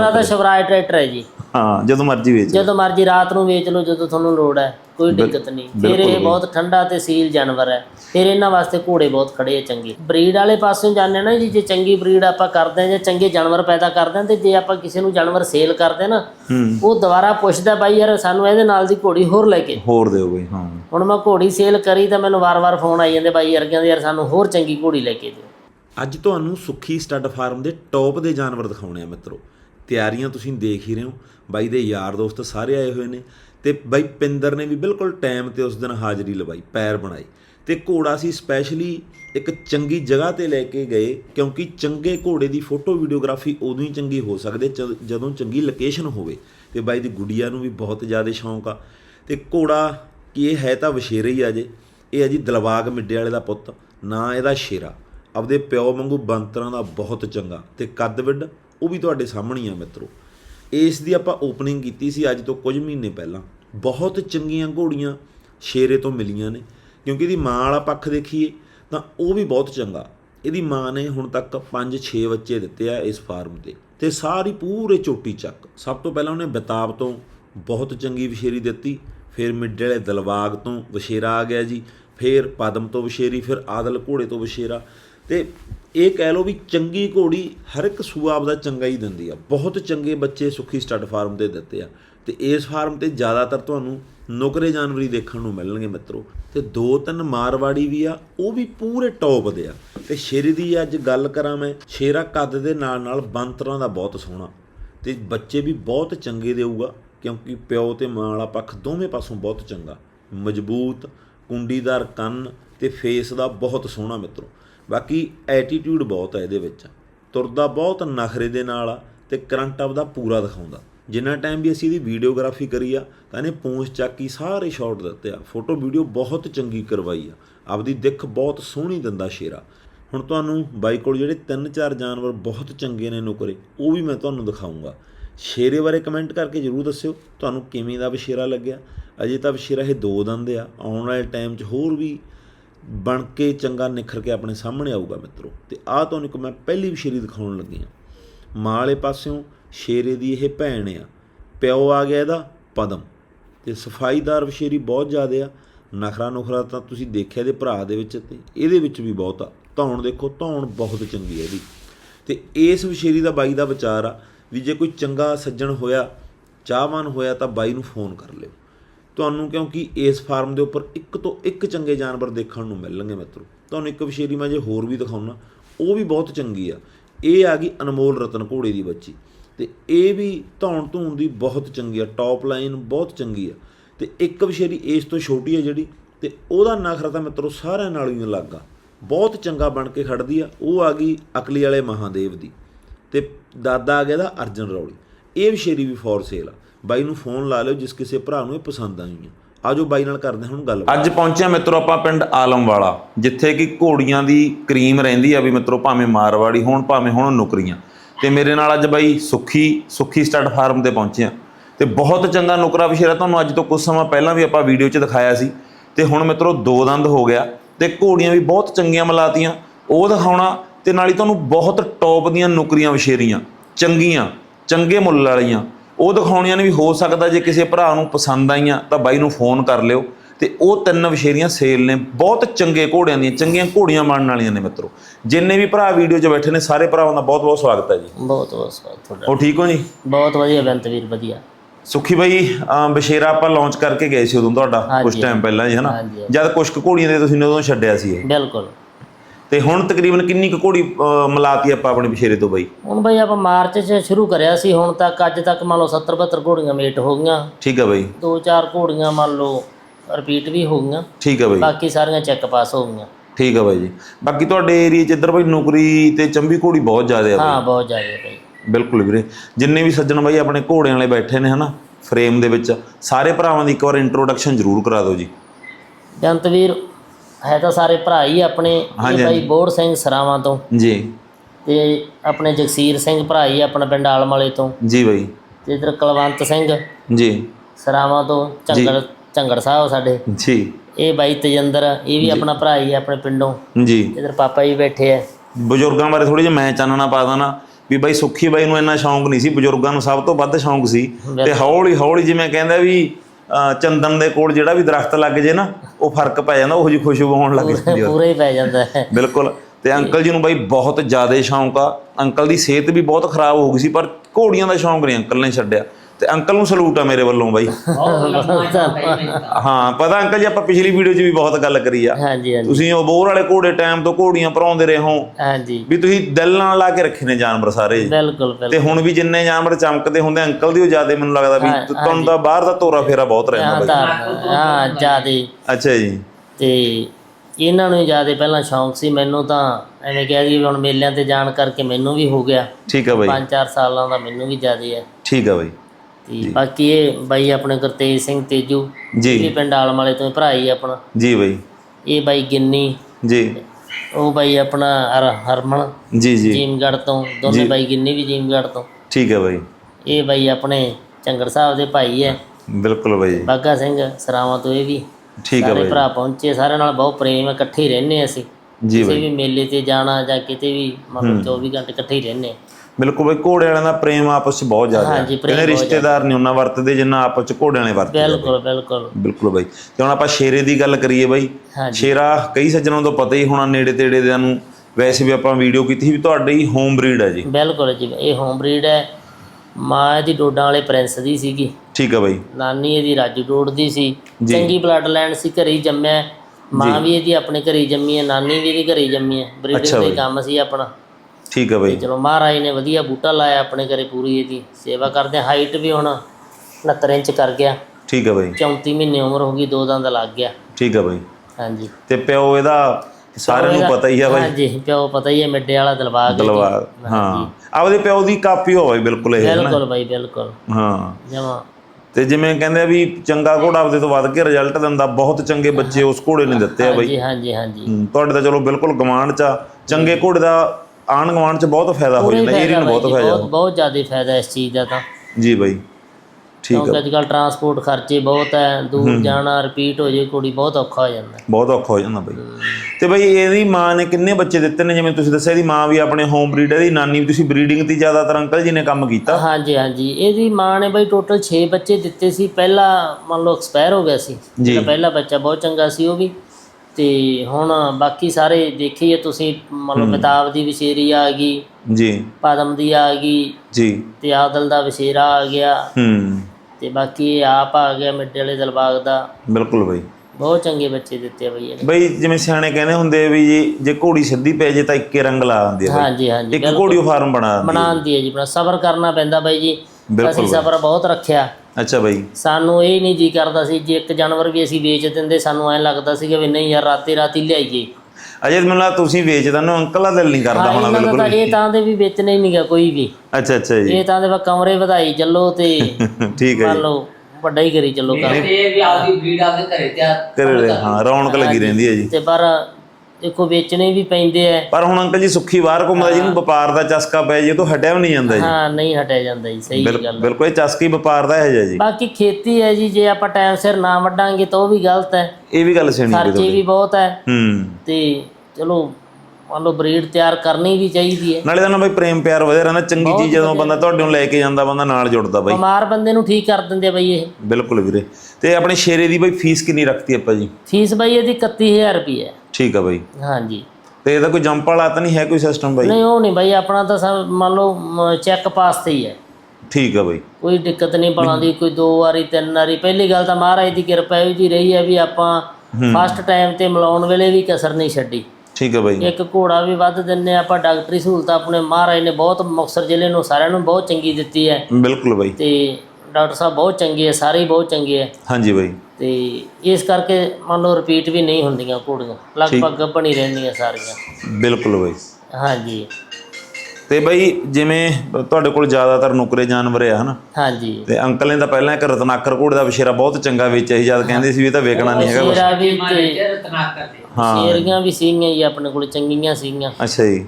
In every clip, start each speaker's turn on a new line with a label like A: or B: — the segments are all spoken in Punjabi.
A: ਮੇਰਾ ਤਾਂ ਸ਼ਿਵਰਾਜ ਟਰੈਕਟਰ ਹੈ ਜੀ।
B: ਹਾਂ ਜਦੋਂ ਮਰਜ਼ੀ ਵੇਚ
A: ਜਦੋਂ ਮਰਜ਼ੀ ਰਾਤ ਨੂੰ ਵੇਚ ਲਓ ਜਦੋਂ ਤੁਹਾਨੂੰ ਲੋੜ ਹੈ ਕੋਈ ਦਿੱਕਤ ਨਹੀਂ। ਫਿਰ ਇਹ ਬਹੁਤ ਠੰਡਾ ਤੇ ਸੀਲ ਜਾਨਵਰ ਹੈ। ਫਿਰ ਇਹਨਾਂ ਵਾਸਤੇ ਘੋੜੇ ਬਹੁਤ ਖੜੇ ਆ ਚੰਗੇ। ਬਰੀਡ ਵਾਲੇ ਪਾਸੋਂ ਜਾਂਦੇ ਨਾ ਜੀ ਜੇ ਚੰਗੀ ਬਰੀਡ ਆਪਾਂ ਕਰਦੇ ਹਾਂ ਜਾਂ ਚੰਗੇ ਜਾਨਵਰ ਪੈਦਾ ਕਰਦੇ ਹਾਂ ਤੇ ਜੇ ਆਪਾਂ ਕਿਸੇ ਨੂੰ ਜਾਨਵਰ ਸੇਲ ਕਰਦੇ ਨਾ
B: ਹੂੰ।
A: ਉਹ ਦੁਬਾਰਾ ਪੁੱਛਦਾ ਬਾਈ ਯਾਰ ਸਾਨੂੰ ਇਹਦੇ ਨਾਲ ਦੀ ਘੋੜੀ ਹੋਰ ਲੈ ਕੇ
B: ਹੋਰ ਦਿਓ ਬਈ ਹਾਂ।
A: ਹੁਣ ਮੈਂ ਘੋੜੀ ਸੇਲ ਕਰੀ ਤਾਂ ਮੈਨੂੰ ਵਾਰ-ਵਾਰ ਫੋਨ ਆਈ ਜਾਂਦੇ ਬਾਈ ਵਰਗਿਆਂ ਦੇ ਯਾਰ ਸਾਨੂੰ ਹੋਰ ਚੰਗੀ ਘੋੜੀ ਲੈ ਕੇ ਦਿਓ।
B: ਅੱਜ ਤੁਹਾਨੂੰ ਸੁੱਖੀ ਸਟੱਡ ਫਾਰਮ ਦੇ ਟੌਪ ਦੇ ਜਾਨਵਰ ਦਿਖਾਉਣੇ ਆ ਮਿੱਤਰੋ। ਤਿਆਰੀਆਂ ਤੁਸੀਂ ਦੇਖ ਹੀ ਰਹੇ ਹੋ। ਬਾਈ ਦੇ ਯਾਰ ਦੋਸਤ ਸਾਰੇ ਆਏ ਹੋਏ ਨੇ ਤੇ ਬਾਈ ਪਿੰਦਰ ਨੇ ਵੀ ਬਿਲਕੁਲ ਟਾਈਮ ਤੇ ਉਸ ਦਿਨ ਹਾਜ਼ਰੀ ਲਵਾਈ, ਪੈਰ ਬਣਾਈ ਤੇ ਘੋੜਾ ਸੀ ਸਪੈਸ਼ਲੀ ਇੱਕ ਚੰਗੀ ਜਗ੍ਹਾ ਤੇ ਲੈ ਕੇ ਗਏ ਕਿਉਂਕਿ ਚੰਗੇ ਘੋੜੇ ਦੀ ਫੋਟੋ ਵੀਡੀਓਗ੍ਰਾਫੀ ਉਦੋਂ ਹੀ ਚੰਗੀ ਹੋ ਸਕਦੇ ਹੈ, ਜਦੋਂ ਚੰਗੀ ਲੋਕੇਸ਼ਨ ਹੋਵੇ। ਤੇ ਬਾਈ ਦੀ ਗੁੱਡੀਆ ਨੂੰ ਵੀ ਬਹੁਤ ਜ਼ਿਆਦਾ ਸ਼ੌਂਕ ਆ। ਤੇ ਘੋੜਾ ਕੀ ਇਹ ਹੈ ਤਾਂ ਵਸ਼ੇਰਾ ਹੀ ਆ ਜੇ। ਇਹ ਹੈ ਜੀ ਦਲਵਾਗ ਮਿੱਡੇ ਵਾਲੇ ਦਾ ਪੁੱਤ, ਨਾ ਇਹਦਾ ਸ਼ੇਰਾ। ਆਪਦੇ ਪਿਓ ਵਾਂਗੂ ਬੰਤਰਾਂ ਦਾ ਬਹੁਤ ਚੰਗਾ। ਤੇ ਕੱਦ ਵਿੱਡ ਉਹ ਵੀ ਤੁਹਾਡੇ ਸਾਹਮਣੇ ਆ ਮਿੱਤਰੋ। ਇਸ ਦੀ ਆਪਾਂ ਓਪਨਿੰਗ ਕੀਤੀ ਸੀ ਅੱਜ ਤੋਂ ਕੁਝ ਮਹੀਨੇ ਪਹਿਲਾਂ। ਬਹੁਤ ਚੰਗੀਆਂ ਘੋੜੀਆਂ ਸ਼ੇਰੇ ਤੋਂ ਮਿਲੀਆਂ ਨੇ। ਕਿਉਂਕਿ ਇਹਦੀ ਮਾਂ ਵਾਲਾ ਪੱਖ ਦੇਖੀਏ, ਤਾਂ ਉਹ ਵੀ ਬਹੁਤ ਚੰਗਾ। ਇਹਦੀ ਮਾਂ ਨੇ ਹੁਣ ਤੱਕ 5-6 ਬੱਚੇ ਦਿੱਤੇ ਆ ਇਸ ਫਾਰਮ ਤੇ। ਤੇ ਸਾਰੀ ਪੂਰੇ ਚੋਟੀ ਚੱਕ। ਸਭ ਤੋਂ ਪਹਿਲਾਂ ਉਹਨੇ ਬਤਾਬ ਤੋਂ ਬਹੁਤ ਚੰਗੀ ਵਿਸ਼ੇਰੀ ਦਿੱਤੀ। ਫਿਰ ਮਿੱਡੇ ਵਾਲੇ ਦਲਵਾਗ ਤੋਂ ਵਿਸ਼ੇਰਾ ਆ ਗਿਆ ਜੀ। ਫਿਰ ਪਦਮ ਤੋਂ ਵਿਸ਼ੇਰੀ ਫਿਰ ਆਦਲ ਘੋੜੇ ਤੋਂ ਵਿਸ਼ੇਰਾ ਤੇ ਇਹ ਕਹਿ ਲਓ ਵੀ ਚੰਗੀ ਘੋੜੀ ਹਰ ਇੱਕ ਸੂਆ ਆਪਦਾ ਚੰਗਾ ਹੀ ਦਿੰਦੀ ਆ। ਬਹੁਤ ਚੰਗੇ ਬੱਚੇ ਸੁੱਖੀ ਸਟੱਡ ਫਾਰਮ ਤੇ ਦਿੱਤੇ ਆ। ਤੇ ਇਸ ਫਾਰਮ ਤੇ ਜ਼ਿਆਦਾਤਰ ਤੁਹਾਨੂੰ ਨੁਕਰੇ ਜਾਨਵਰੀ ਦੇਖਣ ਨੂੰ ਮਿਲਣਗੇ ਮਿੱਤਰੋ। ਤੇ ਦੋ ਤਿੰਨ ਮਾਰਵਾੜੀ ਵੀ ਆ, ਉਹ ਵੀ ਪੂਰੇ ਟੌਪ ਦੇ ਆ। ਤੇ ਸ਼ੇਰੇ ਦੀ ਅੱਜ ਗੱਲ ਕਰਾਂ ਮੈਂ, ਸ਼ੇਰਾ ਕੱਦ ਦੇ ਨਾਲ ਨਾਲ ਬੰਤਰਾਂ ਦਾ ਬਹੁਤ ਸੋਹਣਾ। ਤੇ ਬੱਚੇ ਵੀ ਬਹੁਤ ਚੰਗੇ ਦੇਊਗਾ, ਕਿਉਂਕਿ ਪਿਓ ਤੇ ਮਾਂ ਵਾਲਾ ਪੱਖ ਦੋਵੇਂ ਪਾਸੋਂ ਬਹੁਤ ਚੰਗਾ। ਮਜ਼ਬੂਤ, ਕੁੰਡੀਦਾਰ ਕੰਨ ਤੇ ਫੇਸ ਦਾ ਬਹੁਤ ਸੋਹਣਾ ਮਿੱਤਰੋ। ਬਾਕੀ ਐਟੀਟਿਊਡ ਬਹੁਤ ਹੈ ਇਹਦੇ ਵਿੱਚ। ਤੁਰਦਾ ਬਹੁਤ ਨਖਰੇ ਦੇ ਨਾਲ ਆ ਤੇ ਕਰੰਟ ਆਪਦਾ ਪੂਰਾ ਦਿਖਾਉਂਦਾ। ਜਿੰਨਾ ਟਾਈਮ ਵੀ ਅਸੀਂ ਇਹਦੀ ਵੀਡੀਓਗ੍ਰਾਫੀ ਕਰੀ ਆ, ਤਾਂ ਇਹਨੇ ਪੂੰਛ ਚੱਕੀ ਸਾਰੇ ਸ਼ਾਟ ਦਿੱਤੇ ਆ। ਫੋਟੋ ਵੀਡੀਓ ਬਹੁਤ ਚੰਗੀ ਕਰਵਾਈ ਆ। ਆਪਦੀ ਦਿੱਖ ਬਹੁਤ ਸੋਹਣੀ ਦਿੰਦਾ ਸ਼ੇਰਾ। ਹੁਣ ਤੁਹਾਨੂੰ ਬਾਈ ਕੋਲ ਜਿਹੜੇ ਤਿੰਨ ਚਾਰ ਜਾਨਵਰ ਬਹੁਤ ਚੰਗੇ ਨੇ ਨੁਕਰੇ, ਉਹ ਵੀ ਮੈਂ ਤੁਹਾਨੂੰ ਦਿਖਾਉਂਗਾ ਸ਼ੇਰੇ ਬਾਰੇ ਕਮੈਂਟ ਕਰਕੇ ਜਰੂਰ ਦੱਸਿਓ, ਤੁਹਾਨੂੰ ਕਿਵੇਂ ਦਾ ਵਿਸ਼ੇਰਾ ਲੱਗਿਆ। ਅਜੇ ਤਾਂ ਵਿਸ਼ੇਰਾ ਇਹ ਦੋ ਦੰਦ ਆ, ਆਉਣ ਵਾਲੇ ਟਾਈਮ 'ਚ ਹੋਰ ਵੀ ਬਣ ਕੇ ਚੰਗਾ ਨਿਖਰ ਕੇ ਆਪਣੇ ਸਾਹਮਣੇ ਆਊਗਾ ਮਿੱਤਰੋ। ਤੇ ਆਹ ਤੁਹਾਨੂੰ ਇੱਕ ਮੈਂ ਪਹਿਲੀ ਵਿਸ਼ੇਰੀ ਦਿਖਾਉਣ ਲੱਗੀ ਹਾਂ। ਮਾਂ ਵਾਲੇ ਪਾਸਿਓਂ ਸ਼ੇਰੇ ਦੀ ਇਹ ਭੈਣ ਆ। ਪਿਓ ਆ ਗਿਆ ਇਹਦਾ ਪਦਮ। ਤੇ ਸਫਾਈਦਾਰ ਵਿਸ਼ੇਰੀ ਬਹੁਤ ਜ਼ਿਆਦਾ ਆ। ਨਖਰਾ ਨੁਖਰਾ ਤਾਂ ਤੁਸੀਂ ਦੇਖਿਆ ਇਹਦੇ ਭਰਾ ਦੇ ਵਿੱਚ ਤੇ ਇਹਦੇ ਵਿੱਚ ਵੀ ਬਹੁਤ ਆ। ਧੌਣ ਦੇਖੋ, ਧੌਣ ਬਹੁਤ ਚੰਗੀ ਹੈ ਇਹਦੀ। ਤੇ ਇਸ ਵਿਸ਼ੇਰੀ ਦਾ ਬਾਈ ਦਾ ਵਿਚਾਰ ਆ ਵੀ ਜੇ ਕੋਈ ਚੰਗਾ ਸੱਜਣ ਹੋਇਆ, ਚਾਹਵਾਨ ਹੋਇਆ ਤਾਂ ਬਾਈ ਨੂੰ ਫੋਨ ਕਰ ਲਿਓ। ਤੁਹਾਨੂੰ ਕਿਉਂਕਿ ਇਸ ਫਾਰਮ ਦੇ ਉੱਪਰ ਇੱਕ ਤੋਂ ਇੱਕ ਚੰਗੇ ਜਾਨਵਰ ਦੇਖਣ ਨੂੰ ਮਿਲਣਗੇ ਮਿੱਤਰੋ। ਤੁਹਾਨੂੰ ਇੱਕ ਵਿਸ਼ੇਰੀ ਮੈਂ ਜੇ ਹੋਰ ਵੀ ਦਿਖਾਉਣਾ ਉਹ ਵੀ ਬਹੁਤ ਚੰਗੀ ਆ। ਇਹ ਆ ਗਈ ਅਨਮੋਲ ਰਤਨ ਘੋੜੇ ਦੀ ਬੱਚੀ। ਤੇ ਇਹ ਵੀ ਧੌਣ ਧੂਣ ਦੀ ਬਹੁਤ ਚੰਗੀ ਆ ਟੌਪ ਲਾਈਨ ਬਹੁਤ ਚੰਗੀ ਆ। ਤੇ ਇੱਕ ਵਿਸ਼ੇਰੀ ਇਸ ਤੋਂ ਛੋਟੀ ਆ ਜਿਹੜੀ, ਤੇ ਉਹਦਾ ਨਖਰਾ ਤਾਂ ਮਿੱਤਰੋ ਸਾਰਿਆਂ ਨਾਲੋਂ ਹੀ ਅਲੱਗ ਆ। ਬਹੁਤ ਚੰਗਾ ਬਣ ਕੇ ਖੜਦੀ ਆ, ਉਹ ਆ ਗਈ ਅਕਲੀ ਵਾਲੇ ਮਹਾਦੇਵ ਦੀ। ਤੇ ਦਾਦਾ ਆ ਗਿਆ ਦਾ ਅਰਜਨ ਰੌਲੀ। ਇਹ ਵਿਸ਼ੇਰੀ ਵੀ ਫੋਰ ਸੇਲ ਆ। ਬਾਈ ਨੂੰ ਫੋਨ ਲਾ ਲਿਓ ਜਿਸ ਕਿਸੇ ਭਰਾ ਨੂੰ ਇਹ ਪਸੰਦ ਆਈਆਂ ਆਜੋ ਬਾਈ ਨਾਲ ਕਰਦੇ ਹਾਂ ਹੁਣ ਗੱਲ ਅੱਜ ਪਹੁੰਚਿਆ ਮਿੱਤਰੋ ਆਪਾਂ ਪਿੰਡ ਆਲਮ ਵਾਲਾ, ਜਿੱਥੇ ਕਿ ਘੋੜੀਆਂ ਦੀ ਕਰੀਮ ਰਹਿੰਦੀ ਆ ਵੀ ਮਿੱਤਰੋ ਭਾਵੇਂ ਮਾਰਵਾੜੀ ਹੋਣ, ਭਾਵੇਂ ਹੁਣ ਨੁਕਰੀਆਂ। ਤੇ ਮੇਰੇ ਨਾਲ ਅੱਜ ਬਾਈ ਸੁੱਖੀ ਸੁੱਖੀ ਸਟੱਡ ਫਾਰਮ ਤੇ ਪਹੁੰਚਿਆ ਤੇ ਬਹੁਤ ਚੰਗਾ ਨੁਕਰਾ ਵਿਸ਼ੇਰਾ ਤੁਹਾਨੂੰ, ਅੱਜ ਤੋਂ ਕੁਝ ਸਮਾਂ ਪਹਿਲਾਂ ਵੀ ਆਪਾਂ ਵੀਡੀਓ 'ਚ ਦਿਖਾਇਆ ਸੀ। ਤੇ ਹੁਣ ਮਿੱਤਰੋ ਦੋ ਦੰਦ ਹੋ ਗਿਆ ਤੇ ਘੋੜੀਆਂ ਵੀ ਬਹੁਤ ਚੰਗੀਆਂ ਮਲਾਤੀਆਂ। ਉਹ ਦਿਖਾਉਣਾ ਤੇ ਨਾਲ ਹੀ ਤੁਹਾਨੂੰ ਬਹੁਤ ਟੌਪ ਦੀਆਂ ਨੁਕਰੀਆਂ ਵਿਸ਼ੇਰੀਆਂ ਚੰਗੀਆਂ, ਚੰਗੇ ਮੁੱਲ ਵਾਲੀਆਂ। ਉਹ ਦਿਖਾਉਣੀਆਂ ਨੇ ਵੀ ਹੋ ਸਕਦਾ ਜੇ ਕਿਸੇ ਭਰਾ ਨੂੰ ਪਸੰਦ ਆਈਆਂ ਤਾਂ ਬਾਈ ਨੂੰ ਫੋਨ ਕਰ ਲਿਓ। ਤੇ ਉਹ ਤਿੰਨ ਵਿਸ਼ੇਰੀਆਂ ਸੇਲ ਨੇ ਬਹੁਤ ਚੰਗੇ ਘੋੜਿਆਂ ਦੀਆਂ ਚੰਗੀਆਂ ਘੋੜੀਆਂ ਬਣਨ ਵਾਲੀਆਂ ਨੇ ਮਿੱਤਰੋ। ਜਿੰਨੇ ਵੀ ਭਰਾ ਵੀਡੀਓ 'ਚ ਬੈਠੇ ਨੇ ਸਾਰੇ ਭਰਾਵਾਂ ਦਾ ਬਹੁਤ ਬਹੁਤ ਸਵਾਗਤ ਹੈ ਜੀ।
A: ਬਹੁਤ ਬਹੁਤ ਸਵਾਗਤ ਤੁਹਾਡਾ।
B: ਹੋ ਠੀਕ ਹੋ ਜੀ?
A: ਬਹੁਤ ਵਧੀਆ ਬੇਅੰਤ ਵੀਰ ਵਧੀਆ।
B: ਸੁਖੀ ਬਾਈ ਬਸ਼ੇਰਾ ਆਪਾਂ ਲਾਂਚ ਕਰਕੇ ਗਏ ਸੀ ਉਦੋਂ ਤੁਹਾਡਾ ਕੁਝ ਟਾਈਮ ਪਹਿਲਾਂ ਜੀ ਹਨਾ? ਜਦ ਕੁਝ ਕੁ ਘੋੜੀਆਂ ਦੇ ਤੁਸੀਂ ਉਦੋਂ ਛੱਡਿਆ ਸੀ ਇਹ।
A: ਬਿਲਕੁਲ।
B: ਤੇ ਹੁਣ ਤਕਰੀਬਨ ਕਿੰਨੀ ਕੁ ਘੋੜੀ ਮਿਲਾਤੀ ਆਪਾਂ ਆਪਣੇ ਬਸ਼ੇਰੇ ਤੋਂ ਬਾਈ?
A: ਹੁਣ ਬਈ ਆਪਾਂ ਮਾਰਚ 'ਚ ਸ਼ੁਰੂ ਕਰਿਆ ਸੀ ਹੁਣ ਤੱਕ ਅੱਜ ਤੱਕ ਮੰਨ ਲਓ 70 72 ਘੋੜੀਆਂ ਮੇਟ ਹੋ ਗਈਆਂ।
B: ਠੀਕ ਆ ਬਾਈ।
A: ਦੋ ਚਾਰ ਘੋੜੀਆਂ ਮੰਨ ਲਓ ਰਿਪੀਟ ਵੀ ਹੋ ਗਈਆਂ।
B: ਠੀਕ ਆ ਬਾਈ।
A: ਬਾਕੀ ਸਾਰੀਆਂ ਚੈੱਕ ਪਾਸ ਹੋ ਗਈਆਂ।
B: ਠੀਕ ਆ ਬਾਈ ਜੀ। ਬਾਕੀ ਤੁਹਾਡੇ ਏਰੀਆ 'ਚ ਇੱਧਰ ਬਾਈ ਨੌਕਰੀ ਤੇ ਚੰਬੀ ਘੋੜੀ ਬਹੁਤ ਜ਼ਿਆਦਾ ਆ
A: ਹਾਂ ਬਹੁਤ ਜ਼ਿਆਦਾ ਬਈ।
B: ਬਿਲਕੁਲ ਵੀਰੇ। ਜਿੰਨੇ ਵੀ ਸੱਜਣ ਬਾਈ ਆਪਣੇ ਘੋੜਿਆਂ ਵਾਲੇ ਬੈਠੇ ਨੇ ਹਨਾ ਫਰੇਮ ਦੇ ਵਿੱਚ ਸਾਰੇ ਭਰਾਵਾਂ ਦੀ ਇੱਕ ਵਾਰ ਇੰਟਰੋਡਕਸ਼ਨ ਜ਼ਰੂਰ ਕਰਾ ਦਿਓ ਜੀ।
A: ਜੰਤ ਵੀਰ ਹੈ ਤਾਂ ਸਾਰੇ ਭਰਾ ਹੀ ਆਪਣੇ ਇਹ ਬਾਈ ਬੋੜ ਸਿੰਘ ਸਰਾਵਾਂ ਤੋਂ।
B: ਜੀ।
A: ਤੇ ਆਪਣੇ ਜਗਸੀਰ ਸਿੰਘ ਭਰਾ ਹੀ ਆਪਣਾ ਪਿੰਡ ਆਲਮ ਵਾਲੇ ਤੋਂ।
B: ਜੀ ਬਾਈ।
A: ਤੇ ਇਧਰ ਕੁਲਵੰਤ ਸਿੰਘ
B: ਜੀ।
A: ਸਰਾਵਾਂ ਤੋਂ ਝੰਗੜ ਝੰਗੜ ਸਾਹਿਬ ਸਾਡੇ।
B: ਜੀ।
A: ਇਹ ਬਾਈ ਤਜਿੰਦਰ ਇਹ ਵੀ ਆਪਣਾ ਭਰਾ ਹੀ ਆਪਣੇ ਪਿੰਡੋਂ।
B: ਜੀ।
A: ਇਧਰ ਪਾਪਾ ਜੀ ਬੈਠੇ ਆ।
B: ਬਜ਼ੁਰਗਾਂ ਬਾਰੇ ਥੋੜੀ ਜਿਹੀ ਮੈਂ ਚਾਨਣਾ ਪਾ ਦਾਂ ਨਾ ਵੀ ਬਾਈ ਸੁੱਖੀ ਬਾਈ ਨੂੰ ਇੰਨਾ ਸ਼ੌਂਕ ਨਹੀਂ ਸੀ ਬਜ਼ੁਰਗਾਂ ਨੂੰ ਸਭ ਤੋਂ ਵੱਧ ਸ਼ੌਂਕ ਸੀ। ਤੇ ਹੌਲੀ ਹੌਲੀ ਜਿਵੇਂ ਕਹਿੰਦਾ ਵੀ ਚੰਦਨ ਦੇ ਕੋਲ ਜਿਹੜਾ ਵੀ ਦਰਖਤ ਲੱਗ ਜੇ ਨਾ ਉਹ ਫ਼ਰਕ ਪੈ ਜਾਂਦਾ ਉਹੋ ਜਿਹੀ ਖੁਸ਼ਬੂ ਆਉਣ ਲੱਗ ਜਾਂਦੀ ਆ।
A: ਪੂਰਾ ਹੀ ਪੈ ਜਾਂਦਾ ਹੈ।
B: ਬਿਲਕੁਲ। ਤੇ ਅੰਕਲ ਜੀ ਨੂੰ ਬਾਈ ਬਹੁਤ ਜ਼ਿਆਦਾ ਸ਼ੌਂਕ ਆ। ਅੰਕਲ ਦੀ ਸਿਹਤ ਵੀ ਬਹੁਤ ਖਰਾਬ ਹੋ ਗਈ ਸੀ ਪਰ ਘੋੜੀਆਂ ਦਾ ਸ਼ੌਂਕ ਨਹੀਂ ਅੰਕਲ ਨੇ ਛੱਡਿਆ। ਤੇ ਅੰਕਲ ਨੂੰ ਸਲੂਟ ਆ ਮੇਰੇ ਵੱਲੋਂ ਬਾਈ। ਹਾਂ ਪਤਾ ਅੰਕਲ ਜੀ ਆਪਾਂ ਪਿਛਲੀ ਵੀਡੀਓ 'ਚ ਵੀ ਬਹੁਤ ਗੱਲ ਕਰੀ ਆ।
A: ਹਾਂਜੀ ਹਾਂਜੀ।
B: ਤੁਸੀਂ ਉਹ ਬੋਰ ਵਾਲੇ ਘੋੜੇ ਟਾਈਮ ਤੋਂ ਘੋੜੀਆਂ ਭਰਾਉਂਦੇ ਰਹੇ ਹੋ।
A: ਹਾਂਜੀ।
B: ਵੀ ਤੁਸੀਂ ਦਿਲ ਨਾਲ ਲਾ ਕੇ ਰੱਖੇ ਨੇ ਜਾਨਵਰ ਸਾਰੇ।
A: ਬਿਲਕੁਲ
B: ਤੇ ਹੁਣ ਵੀ ਜਿੰਨੇ ਜਾਨਵਰ ਚਮਕਦੇ ਹੁੰਦੇ ਅੰਕਲ ਦੀ ਉਹ ਜ਼ਿਆਦਾ ਮੈਨੂੰ ਲੱਗਦਾ ਵੀ ਤੁਹਾਨੂੰ ਤਾਂ ਬਾਹਰ ਦਾ ਤੋਰਾ ਫੇਰਾ ਬਹੁਤ ਰਹਿੰਦਾ
A: ਹਾਂ
B: ਬਾਈ
A: ਹਾਂ ਜਿਆਦੇ।
B: ਅੱਛਾ ਜੀ।
A: ਤੇ ਇਹਨਾਂ ਨੂੰ ਜਿਆਦੇ ਪਹਿਲਾਂ ਸ਼ੌਂਕ ਸੀ ਮੈਨੂੰ ਤਾਂ ਐਵੇਂ ਕਹਿ ਵੀ ਹੁਣ ਮੇਲਿਆਂ ਤੇ ਜਾਣ ਕਰਕੇ ਮੈਨੂੰ ਵੀ ਹੋ ਗਿਆ।
B: ਠੀਕ ਆ ਬਾਈ।
A: 5-4 ਸਾਲਾਂ ਦਾ ਮੈਨੂੰ ਵੀ ਜਿਆਦੇ ਹੈ
B: ਠੀਕ ਆ ਬਾਈ।
A: ਤੇ ਬਾਕੀ ਇਹ ਬਾਈ ਆਪਣੇ ਗੁਰਤੇਜ ਸਿੰਘ ਤੇਜੂ ਇਹ ਵੀ
B: ਜੀ
A: ਪਿੰਡ ਆਲਮ ਵਾਲੇ ਤੋਂ ਹੀ ਭਰਾ ਹੀ ਆਪਣਾ।
B: ਜੀ ਬਾਈ।
A: ਇਹ ਬਾਈ ਗਿੰਨੀ।
B: ਜੀ।
A: ਉਹ ਬਾਈ ਆਪਣਾ ਹਰ- ਹਰਮਨ।
B: ਜੀ ਜੀ।
A: ਜੀਮਗੜ ਤੋਂ। ਦੋਨੇ ਬਾਈ ਗਿੰਨੀ ਵੀ ਜੀਮਗੜ ਤੋਂ।
B: ਠੀਕ ਆ ਬਾਈ।
A: ਇਹ ਬਾਈ ਆਪਣੇ ਚੰਗੜ ਸਾਹਿਬ ਦੇ ਭਾਈ ਹੈ
B: ਬਿਲਕੁਲ ਬਾਈ।
A: ਬਾਗਾ ਸਿੰਘ ਸਰਾਵਾਂ ਤੋਂ ਇਹ ਵੀ।
B: ਠੀਕ
A: ਸਾਰੇ
B: ਬਾਈ।
A: ਭਰਾ ਪਹੁੰਚੇ ਸਾਰਿਆਂ ਨਾਲ ਬਹੁਤ ਪ੍ਰੇਮ ਹੈ ਇਕੱਠੇ ਹੀ ਰਹਿੰਦੇ ਅਸੀਂ।
B: ਜੀ
A: ਕਿਸੇ
B: ਬਾਈ।
A: ਵੀ ਮੇਲੇ ਤੇ ਜਾਣਾ ਜਾਂ ਕਿਤੇ ਵੀ ਮਤਲਬ 24 ਘੰਟੇ ਇਕੱਠੇ ਹੀ ਰਹਿੰਦੇ ਹਾਂ।
B: ਬਿਲਕੁਲ ਬਾਈ ਘੋੜੇ ਵਾਲਿਆਂ ਦਾ ਪ੍ਰੇਮ ਆਪਸ ਵਿੱਚ ਬਹੁਤ ਜ਼ਿਆਦਾ ਹੈ।
A: ਹਾਂਜੀ, ਪ੍ਰੇਮ
B: ਕਹਿੰਦੇ
A: ਬਹੁਤ
B: ਰਿਸ਼ਤੇਦਾਰ ਨਹੀਂ ਉਹਨਾਂ ਵਰਤਦੇ ਜਿੰਨਾ ਆਪਸ ਵਿੱਚ ਘੋੜਿਆਂ ਵਾਲੇ ਵਰਤਦੇ ਆ।
A: ਬਿਲਕੁਲ ਬਿਲਕੁਲ।
B: ਬਿਲਕੁਲ ਬਾਈ। ਤੇ ਹੁਣ ਆਪਾਂ ਸ਼ੇਰੇ ਦੀ ਗੱਲ ਕਰੀਏ ਬਾਈ
A: ਹਾਂਜੀ।
B: ਸ਼ੇਰਾ ਕਈ ਸੱਜਣਾਂ ਤੋਂ ਪਤਾ ਹੀ ਹੋਣਾ ਨੇੜੇ ਤੇੜੇ ਦਿਆਂ ਨੂੰ। ਵੈਸੇ ਵੀ ਆਪਾਂ ਵੀਡੀਓ ਕੀਤੀ ਸੀ ਵੀ ਤੁਹਾਡੀ ਹੋਮ ਬਰੀਡ ਹੈ ਜੀ।
A: ਬਿਲਕੁਲ ਜੀ ਇਹ ਹੋਮ ਬਰੀਡ ਹੈ। ਮਾਂ ਇਹਦੀ ਡੋਡਾਂ ਵਾਲੇ ਪ੍ਰਿੰਸ ਦੀ ਸੀਗੀ।
B: ਠੀਕ ਆ ਬਾਈ।
A: ਨਾਨੀ ਇਹਦੀ ਰਾਜੂ ਡੋਡ ਦੀ ਸੀ।
B: ਜੀ।
A: ਚੰਗੀ ਬਲੱਡ ਲਾਈਨ ਸੀ ਘਰੇ ਹੀ ਜੰਮਿਆ। ਹੈ। ਮਾਂ ਵੀ ਇਹਦੀ ਆਪਣੇ ਘਰੇ ਹੀ ਜੰਮੀ ਹੈ ਨਾਨੀ ਵੀ ਇਹਦੀ ਘਰੇ ਹੀ ਜੰਮੀ ਹੈ।
B: ਅੱਛਾ
A: ਬਰੀਡਿੰਗ
B: ਬਾਈ।
A: ਦੇ ਕੰਮ ਸੀ ਆਪਣਾ।
B: ਠੀਕ ਆ ਬਾਈ।
A: ਚਲੋ ਮਹਾਰਾਜ ਨੇ ਵਧੀਆ ਬੂਟਾ ਲਾਇਆ ਆਪਣੇ ਘਰੇ ਪੂਰੀ ਇਹਦੀ। ਸੇਵਾ ਕਰਦੇ ਹਾਈਟ ਵੀ ਹੁਣ 69 ਇੰਚ ਕਰ ਗਿਆ।
B: ਠੀਕ ਆ ਬਾਈ।
A: 34 ਮਹੀਨੇ ਉਮਰ ਹੋ ਗਈ ਦੋ ਦੰਦ ਲੱਗ ਗਿਆ।
B: ਠੀਕ ਆ ਬਾਈ।
A: ਹਾਂਜੀ।
B: ਤੇ ਪਿਓ ਇਹਦਾ ਸਾਰਿਆਂ ਨੂੰ ਪਤਾ ਹੀ ਆ ਬਾਈ।
A: ਹਾਂਜੀ ਪਿਓ ਪਤਾ ਹੀ ਹੈ ਮਿੱਡੇ ਵਾਲਾ ਦਿਲਬਾਗ ਹੈ ਜੀ।
B: ਦਲਵਾ ਹਾਂ। ਆਪਦੇ ਪਿਓ ਦੀ ਕਾਪੀ ਹੋਵੇ ਬਿਲਕੁਲ ਇਹ ਹਨਾ
A: ਬਿਲਕੁਲ ਬਾਈ ਬਿਲਕੁਲ।
B: ਹਾਂ।
A: ਜਮਾ।
B: ਤੇ ਜਿਵੇਂ ਕਹਿੰਦੇ ਆ ਵੀ ਚੰਗਾ ਘੋੜਾ ਆਪਦੇ ਤੋਂ ਵੱਧ ਕੇ ਰਿਜ਼ਲਟ ਦਿੰਦਾ ਬਹੁਤ ਚੰਗੇ ਬੱਚੇ ਉਸ ਘੋੜੇ ਨੇ ਦਿੱਤੇ ਆ ਬਾਈ।
A: ਹਾਂਜੀ ਹਾਂਜੀ
B: ਹੂੰ, ਤੁਹਾਡੇ ਤਾਂ ਚਲੋ ਬਿਲਕੁਲ ਗਵਾਂਢ ਚ ਆ। ਚੰਗੇ ਘੋੜੇ ਦਾ ਆਣ ਗਵਾਂਢ ਚ ਬਹੁਤ ਫਾਇਦਾ ਹੋ ਜਾਂਦਾ ਏਰੀਆ ਨੂੰ ਬਹੁਤ ਫਾਇਦਾ।
A: ਬਹੁਤ ਬਹੁਤ ਜ਼ਿਆਦਾ ਫਾਇਦਾ ਇਸ ਚੀਜ਼ ਦਾ ਤਾਂ।
B: ਜੀ ਬਾਈ ਠੀਕ
A: ਕਿਉਂਕਿ ਅੱਜ ਕੱਲ ਟਰਾਂਸਪੋਰਟ ਖਰਚੇ ਬਹੁਤ ਹੈ ਦੂਰ ਜਾਣਾ ਰਿਪੀਟ ਹੋ ਜੇ ਕੁੜੀ ਬਹੁਤ ਔਖਾ ਹੋ ਜਾਂਦਾ।
B: ਬਹੁਤ ਔਖਾ ਹੋ ਜਾਂਦਾ ਬਾਈ। ਤੇ ਬਾਈ ਇਹਦੀ ਮਾਂ ਨੇ ਕਿੰਨੇ ਬੱਚੇ ਦਿੱਤੇ ਨੇ? ਜਿਵੇਂ ਤੁਸੀਂ ਦੱਸਿਆ ਇਹਦੀ ਮਾਂ ਵੀ ਆਪਣੇ ਹੋਮ ਬਰੀਡ ਇਹਦੀ ਨਾਨੀ ਵੀ ਤੁਸੀਂ ਬਰੀਡਿੰਗ ਤੇ ਜ਼ਿਆਦਾਤਰ ਅੰਕਲ ਜੀ ਨੇ ਕੰਮ ਕੀਤਾ।
A: ਹਾਂਜੀ ਹਾਂਜੀ। ਇਹਦੀ ਮਾਂ ਨੇ ਬਾਈ ਟੋਟਲ 6 ਬੱਚੇ ਦਿੱਤੇ ਸੀ। ਪਹਿਲਾ ਮੰਨ ਲਓ ਐਕਸਪਾਇਰ ਹੋ ਗਿਆ ਸੀ। ਜਿਹੜਾ ਪਹਿਲਾ ਬੱਚਾ ਬਹੁਤ ਚੰਗਾ ਸੀ ਉਹ ਵੀ ਤੇ ਹੁਣ ਬਾਕੀ ਸਾਰੇ ਦੇਖੀਏ ਤੁਸੀਂ ਮੰਨ ਲਓ ਮਿਤਾਬ ਦੀ ਵਿਸ਼ੇਰੀ ਆ ਗਈ
B: ਜੀ।
A: ਪਦਮ ਦੀ ਆ ਗਈ
B: ਜੀ।
A: ਤੇ ਆਦਲ ਦਾ ਵਿਸ਼ੇਰਾ ਆ ਗਿਆ।
B: ਹੂੰ।
A: ਤੇ ਬਾਕੀ ਇਹ ਆਪ ਆ ਗਿਆ ਮਿੱਡੇ ਵਾਲੇ ਦਿਲਬਾਗ ਦਾ।
B: ਬਿਲਕੁਲ ਬਾਈ।
A: ਬਹੁਤ ਚੰਗੇ ਬੱਚੇ ਦਿੱਤੇ ਆ ਬਈ ਇਹਨੇ।
B: ਬਈ ਜਿਵੇਂ ਸਿਆਣੇ ਕਹਿੰਦੇ ਹੁੰਦੇ ਆ ਵੀ ਜੀ ਜੇ ਘੋੜੀ ਸਿੱਧੀ ਪੈ ਜੇ ਤਾਂ ਇੱਕੇ ਰੰਗ ਲਾ ਦਿੰਦੀ ਆ ਬਾਈ।
A: ਹਾਂਜੀ ਹਾਂਜੀ
B: ਇੱਕ ਘੋੜੀ ਫਾਰਮ ਬਣਾ ਦਿੰਦੀ
A: ਬਣਾਉਂਦੀ ਹੈ ਜੀ। ਬਣਾ ਸਬਰ ਕਰਨਾ ਪੈਂਦਾ ਬਾਈ ਜੀ।
B: ਬਿਲਕੁਲ
A: ਅਸੀਂ ਸਬਰ ਬਹੁਤ ਰੱਖਿਆ।
B: ਅੱਛਾ ਬਾਈ।
A: ਸਾਨੂੰ ਇਹ ਨਹੀਂ ਜੀ ਕਰਦਾ ਸੀ ਜੇ ਇੱਕ ਜਾਨਵਰ ਵੀ ਅਸੀਂ ਵੇਚ ਦਿੰਦੇ ਸਾਨੂੰ ਐਂ ਲੱਗਦਾ ਸੀਗਾ ਵੀ ਨਹੀਂ ਯਾਰ ਰਾਤੇ ਰਾਤੀ ਲਿਆਈਏ।
B: ਅਜੇ ਮੈਨੂੰ ਲੱਗਦਾ ਤੁਸੀਂ ਵੇਚਦਾ ਨੂੰ ਅੰਕਲ ਦਾ ਦਿਲ ਨਹੀਂ ਕਰਦਾ
A: ਹਾਂ
B: ਹੋਣਾ
A: ਇਹਨਾਂ ਦਾ
B: ਬਿਲਕੁਲ
A: ਤਾਂ ਇਹ ਤਾਂ ਦੇ ਵੀ ਵੇਚਣੇ ਨਹੀਂ ਗਾ ਕੋਈ ਵੀ।
B: ਅੱਛਾ ਅੱਛਾ ਜੀ।
A: ਇਹ ਤਾਂ ਦੇ ਬਸ ਕਮਰੇ ਵਧਾਈ ਚੱਲੋ ਤੇ
B: ਠੀਕ ਹੈ
A: ਮੰਨ
B: ਜੀ
A: ਲਓ ਵੱਡਾ ਹੀ ਕਰੀ ਚੱਲੋ ਕੰਮ।
C: ਤੇ ਵੀ ਆਪਦੀ ਬਰੀਡ ਆਪਦੇ ਘਰੇ ਤਿਆਰ
B: ਕਰੇ ਰਹੇ ਹਾਂ ਰੌਣਕ ਲੱਗੀ ਰਹਿੰਦੀ ਹੈ ਜੀ।
A: ਤੇ ਪਰ ਦੇਖੋ ਵੇਚਣੇ ਵੀ ਪੈਂਦੇ ਆ।
B: ਪਰ ਹੁਣ ਅੰਕਲ ਜੀ ਸੁੱਖੀ ਬਾਹਰ ਘੁੰਮਦਾ ਜਿਹਨੂੰ ਵਪਾਰ ਦਾ ਚਸਕਾ ਪੈ ਜੇ ਉਹ ਤੋਂ ਹਟਿਆ ਵੀ ਨਹੀਂ ਜਾਂਦਾ ਜੀ।
A: ਹਾਂ ਨਹੀਂ ਹਟਿਆ ਜਾਂਦਾ ਜੀ ਸਹੀ ਗੱਲ
B: ਬਿਲਕੁਲ ਇਹ ਚਸਕੀ ਵਪਾਰ ਦਾ ਹੈ ਜੀ।
A: ਬਾਕੀ ਖੇਤੀ ਹੈ ਜੀ ਜੇ ਆਪਾਂ ਟਾਈਮ ਸਿਰ ਨਾ ਵੱਢਾਂਗੇ ਤਾਂ ਉਹ ਵੀ ਗਲਤ ਹੈ।
B: ਇਹ ਵੀ ਗੱਲ ਸਿਆਣੀ
A: ਖਰਚੇ ਵੀ ਬਹੁਤ ਹੈ।
B: ਹੂੰ।
A: ਤੇ ਚਲੋ ਮੰਨ ਲਓ ਬਰੀਡ ਤਿਆਰ ਕਰਨੀ ਵੀ ਚਾਹੀਦੀ ਹੈ।
B: ਨਾਲੇ ਤਾਂ ਨਾ ਬਈ ਪ੍ਰੇਮ ਪਿਆਰ ਵਧਿਆ ਰਹਿੰਦਾ ਚੰਗੀ ਚੀਜ਼ ਜਦੋਂ ਬੰਦਾ ਤੁਹਾਡੇ ਨੂੰ ਲੈ ਕੇ ਜਾਂਦਾ ਬੰਦਾ ਨਾਲ ਜੁੜਦਾ ਬਾਈ।
A: ਬਿਮਾਰ ਬੰਦੇ ਨੂੰ ਠੀਕ ਕਰ ਦਿੰਦੇ ਆ ਬਈ ਇਹ।
B: ਬਿਲਕੁਲ ਵੀਰੇ। ਤੇ ਆਪਣੇ ਸ਼ੇਰੇ ਦੀ ਬਈ ਫੀਸ ਕਿੰਨੀ ਰੱਖਤੀ ਆਪਾਂ ਜੀ?
A: ਫੀਸ ਬਈ ਇਹਦੀ 31000 ਰੁਪਏ ਹੈ
B: ਠੀਕ ਆ ਬਾਈ।
A: ਹਾਂਜੀ।
B: ਤੇ ਇਹਦਾ ਕੋਈ ਜੰਪ ਵਾਲਾ ਤਾਂ ਨਹੀਂ ਹੈ ਕੋਈ ਸਿਸਟਮ ਬਾਈ?
A: ਨਹੀਂ ਉਹ ਨਹੀਂ ਬਈ ਆਪਣਾ ਤਾਂ ਸਭ ਮੰਨ ਲਓ ਚੈੱਕ ਪਾਸ ਤੇ ਹੀ ਹੈ।
B: ਠੀਕ ਆ ਬਾਈ।
A: ਕੋਈ ਦਿੱਕਤ ਨਹੀਂ ਬਣਾਉਂਦੀ ਕੋਈ ਦੋ ਵਾਰੀ ਤਿੰਨ ਵਾਰੀ। ਪਹਿਲੀ ਗੱਲ ਤਾਂ ਮਹਾਰਾਜ ਦੀ ਕਿਰਪਾ ਇਹੋ ਜੀ ਰਹੀ ਹੈ ਵੀ ਆਪਾਂ ਫਸਟ ਟਾਈਮ ਤੇ ਮਿਲਾਉਣ ਵੇਲੇ ਵੀ ਕਸਰ ਨਹੀਂ ਛੱਡੀ।
B: ਠੀਕ ਆ ਬਾਈ
A: ਇੱਕ ਘੋੜਾ ਵੀ ਵੱਧ ਦਿੰਨੇ ਆਪਾਂ ਡਾਕਟਰੀ ਸਹੂਲਤ ਆਪਣੇ ਮਹਾਰਾਜ ਨੇ ਬਹੁਤ ਮੁਕਤਸਰ ਜ਼ਿਲ੍ਹੇ ਨੂੰ ਸਾਰਿਆਂ ਨੂੰ ਬਹੁਤ ਚੰਗੀ ਦਿੱਤੀ ਹੈ।
B: ਬਿਲਕੁਲ ਬਾਈ।
A: ਤੇ ਡਾਕਟਰ ਸਾਹਿਬ ਬਹੁਤ ਚੰਗੇ ਆ ਸਾਰੇ ਹੀ ਬਹੁਤ ਚੰਗੇ ਆ।
B: ਹਾਂਜੀ ਬਾਈ।
A: ਤੇ ਇਸ ਕਰਕੇ ਮੰਨ ਲਓ ਰਿਪੀਟ ਵੀ ਨਹੀਂ ਹੁੰਦੀਆਂ ਘੋੜੀਆਂ ਲਗਭਗ ਬਣੀ ਰਹਿੰਦੀਆਂ ਸਾਰੀਆਂ।
B: ਬਿਲਕੁਲ ਬਾਈ।
A: ਹਾਂਜੀ।
B: ਤੇ ਬਾਈ ਜਿਵੇਂ ਤੁਹਾਡੇ ਕੋਲ ਜ਼ਿਆਦਾਤਰ ਨੁਕਰੇ ਜਾਨਵਰ ਆ ਹਨਾ?
A: ਹਾਂਜੀ।
B: ਤੇ ਅੰਕਲ ਨੇ ਤਾਂ ਪਹਿਲਾਂ ਇੱਕ ਰਤਨਾਕਰ ਘੋੜੇ ਦਾ ਵਿਸ਼ੇਰਾ ਬਹੁਤ ਚੰਗਾ ਵੇਚਿਆ ਸੀ ਜਦ ਕਹਿੰਦੇ ਸੀ ਵੀ ਇਹ ਤਾਂ ਵੇਚਣਾ ਨਹੀਂ ਹੈਗਾ
A: ਸ਼ੇਰਾ ਵੀ ਤੇ
C: ਤਨਾਕ ਕਰਦੇ
A: ਸ਼ੇਰੀਆਂ ਵੀ ਸੀਗੀਆਂ ਜੀ ਆਪਣੇ ਕੋਲ ਚੰਗੀਆਂ ਸੀਗੀਆਂ।
B: ਅੱਛਾ ਜੀ।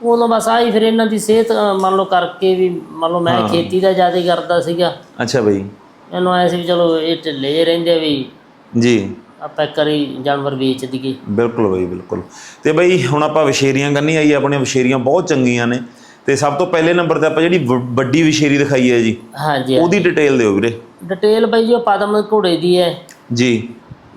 A: ਉਦੋਂ ਬਸ ਆਈ ਫਿਰ ਇਹਨਾਂ ਦੀ ਸਿਹਤ ਅ, ਮੰਨ ਲਓ ਕਰਕੇ ਵੀ ਮੰਨ ਲਓ ਮੈਂ ਖੇਤੀ ਦਾ ਜ਼ਿਆਦਾ ਕਰਦਾ ਸੀਗਾ।
B: ਅੱਛਾ ਬਾਈ।
A: ਮੈਨੂੰ ਐ ਸੀ ਵੀ ਚਲੋ ਇਹ ਢਿੱਲੇ ਜਿਹੇ ਰਹਿੰਦੇ ਆ ਵੀ
B: ਜੀ।
A: ਆਪਾਂ ਕਰੀ ਜਾਨਵਰ ਵੇਚ ਦਈਏ।
B: ਬਿਲਕੁਲ ਬਾਈ ਬਿਲਕੁਲ। ਤੇ ਬਾਈ ਹੁਣ ਆਪਾਂ ਵਿਸ਼ੇਰੀਆਂ ਕਰਨੀ ਆਈ ਆਪਣੇ ਵਿਸ਼ੇਰੀਆਂ ਬਹੁਤ ਚੰਗੀਆਂ ਨੇ। ਤੇ ਸਭ ਤੋਂ ਪਹਿਲੇ ਨੰਬਰ ਤੇ ਆਪਾਂ ਜਿਹੜੀ ਵ- ਵੱਡੀ ਵਿਸ਼ੇਰੀ ਦਿਖਾਈ ਹੈ ਜੀ
A: ਹਾਂਜੀ
B: ਉਹਦੀ ਡਿਟੇਲ ਦਿਓ ਵੀਰੇ।
A: ਡਿਟੇਲ ਬਾਈ ਜੀ ਉਹ ਪਦਮ ਘੋੜੇ ਦੀ ਹੈ।
B: ਜੀ।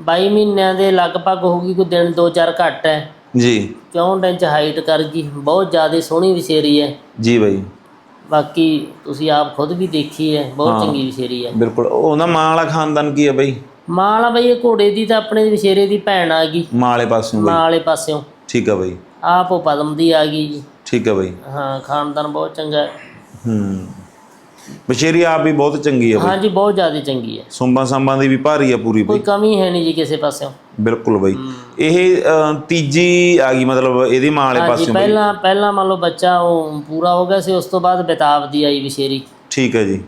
A: 22 ਮਹੀਨਿਆਂ ਦੇ ਲਗਭਗ ਹੋਊਗੀ ਕੋਈ ਦਿਨ 2-4 ਘੱਟ ਹੈ।
B: ਜੀ।
A: 64 ਇੰਚ ਹਾਈਟ ਕਰ ਗਈ ਬਹੁਤ ਜ਼ਿਆਦਾ ਸੋਹਣੀ ਵਿਸ਼ੇਰੀ ਹੈ।
B: ਜੀ ਬਾਈ।
A: ਬਾਕੀ ਤੁਸੀਂ ਆਪ ਖੁਦ ਵੀ ਦੇਖੀ ਹੈ ਬਹੁਤ ਚੰਗੀ ਵਿਸ਼ੇਰੀ ਹੈ।
B: ਬਿਲਕੁਲ। ਉਹਦਾ ਮਾਂ ਵਾਲਾ ਖਾਨਦਾਨ ਕੀ ਹੈ ਬਾਈ?
A: ਮਾਂ ਵਾਲਾ ਬਈ ਇਹ ਘੋੜੇ ਦੀ ਤਾਂ ਆਪਣੇ ਵਿਸ਼ੇਰੇ ਦੀ ਭੈਣ ਆ ਗਈ।
B: ਮਾਂ ਵਾਲੇ ਪਾਸੋਂ
A: ਮਾਂ
B: ਬਾਈ।
A: ਵਾਲੇ ਪਾਸਿਓਂ।
B: ਠੀਕ ਆ ਬਾਈ।
A: ਆਪ ਉਹ ਪਦਮ ਦੀ ਆ ਗਈ ਜੀ।
B: ਠੀਕ ਆ ਬਾਈ।
A: ਹਾਂ ਖਾਨਦਾਨ ਬਹੁਤ ਚੰਗਾ ਹੈ।
B: ਹੂੰ। ਬਸ਼ੇਰੀ ਆਪ ਵੀ ਬਹੁਤ ਚੰਗੀ ਆ ਬਾਈ।
A: ਹਾਂਜੀ ਬਹੁਤ ਜ਼ਿਆਦਾ ਚੰਗੀ ਹੈ।
B: ਸੁੰਬਾਂ ਸਾਂਬਾਂ ਦੀ ਵੀ ਭਾਰੀ ਆ ਪੂਰੀ
A: ਕੋਈ
B: ਬਾਈ।
A: ਕਮੀ ਹੈ ਨਹੀਂ ਜੀ ਕਿਸੇ ਪਾਸਿਓਂ।
B: ਬਿਲਕੁਲ ਬਾਈ। ਇਹ ਤੀਜੀ ਆ ਗਈ ਮਤਲਬ ਇਹਦੀ ਮਾਂ ਵਾਲੇ
A: ਹਾਂਜੀ
B: ਪਾਸਿਓਂ ਬਾਈ।
A: ਪਹਿਲਾਂ ਪਹਿਲਾਂ ਮੰਨ ਲਓ ਬੱਚਾ ਉਹ ਪੂਰਾ ਹੋ ਗਿਆ ਸੀ ਉਸ ਤੋਂ ਬਾਅਦ ਬਿਤਾਬ ਦੀ ਆਈ ਵਿਸ਼ੇਰੀ
B: ਠੀਕ ਹੈ ਜੀ।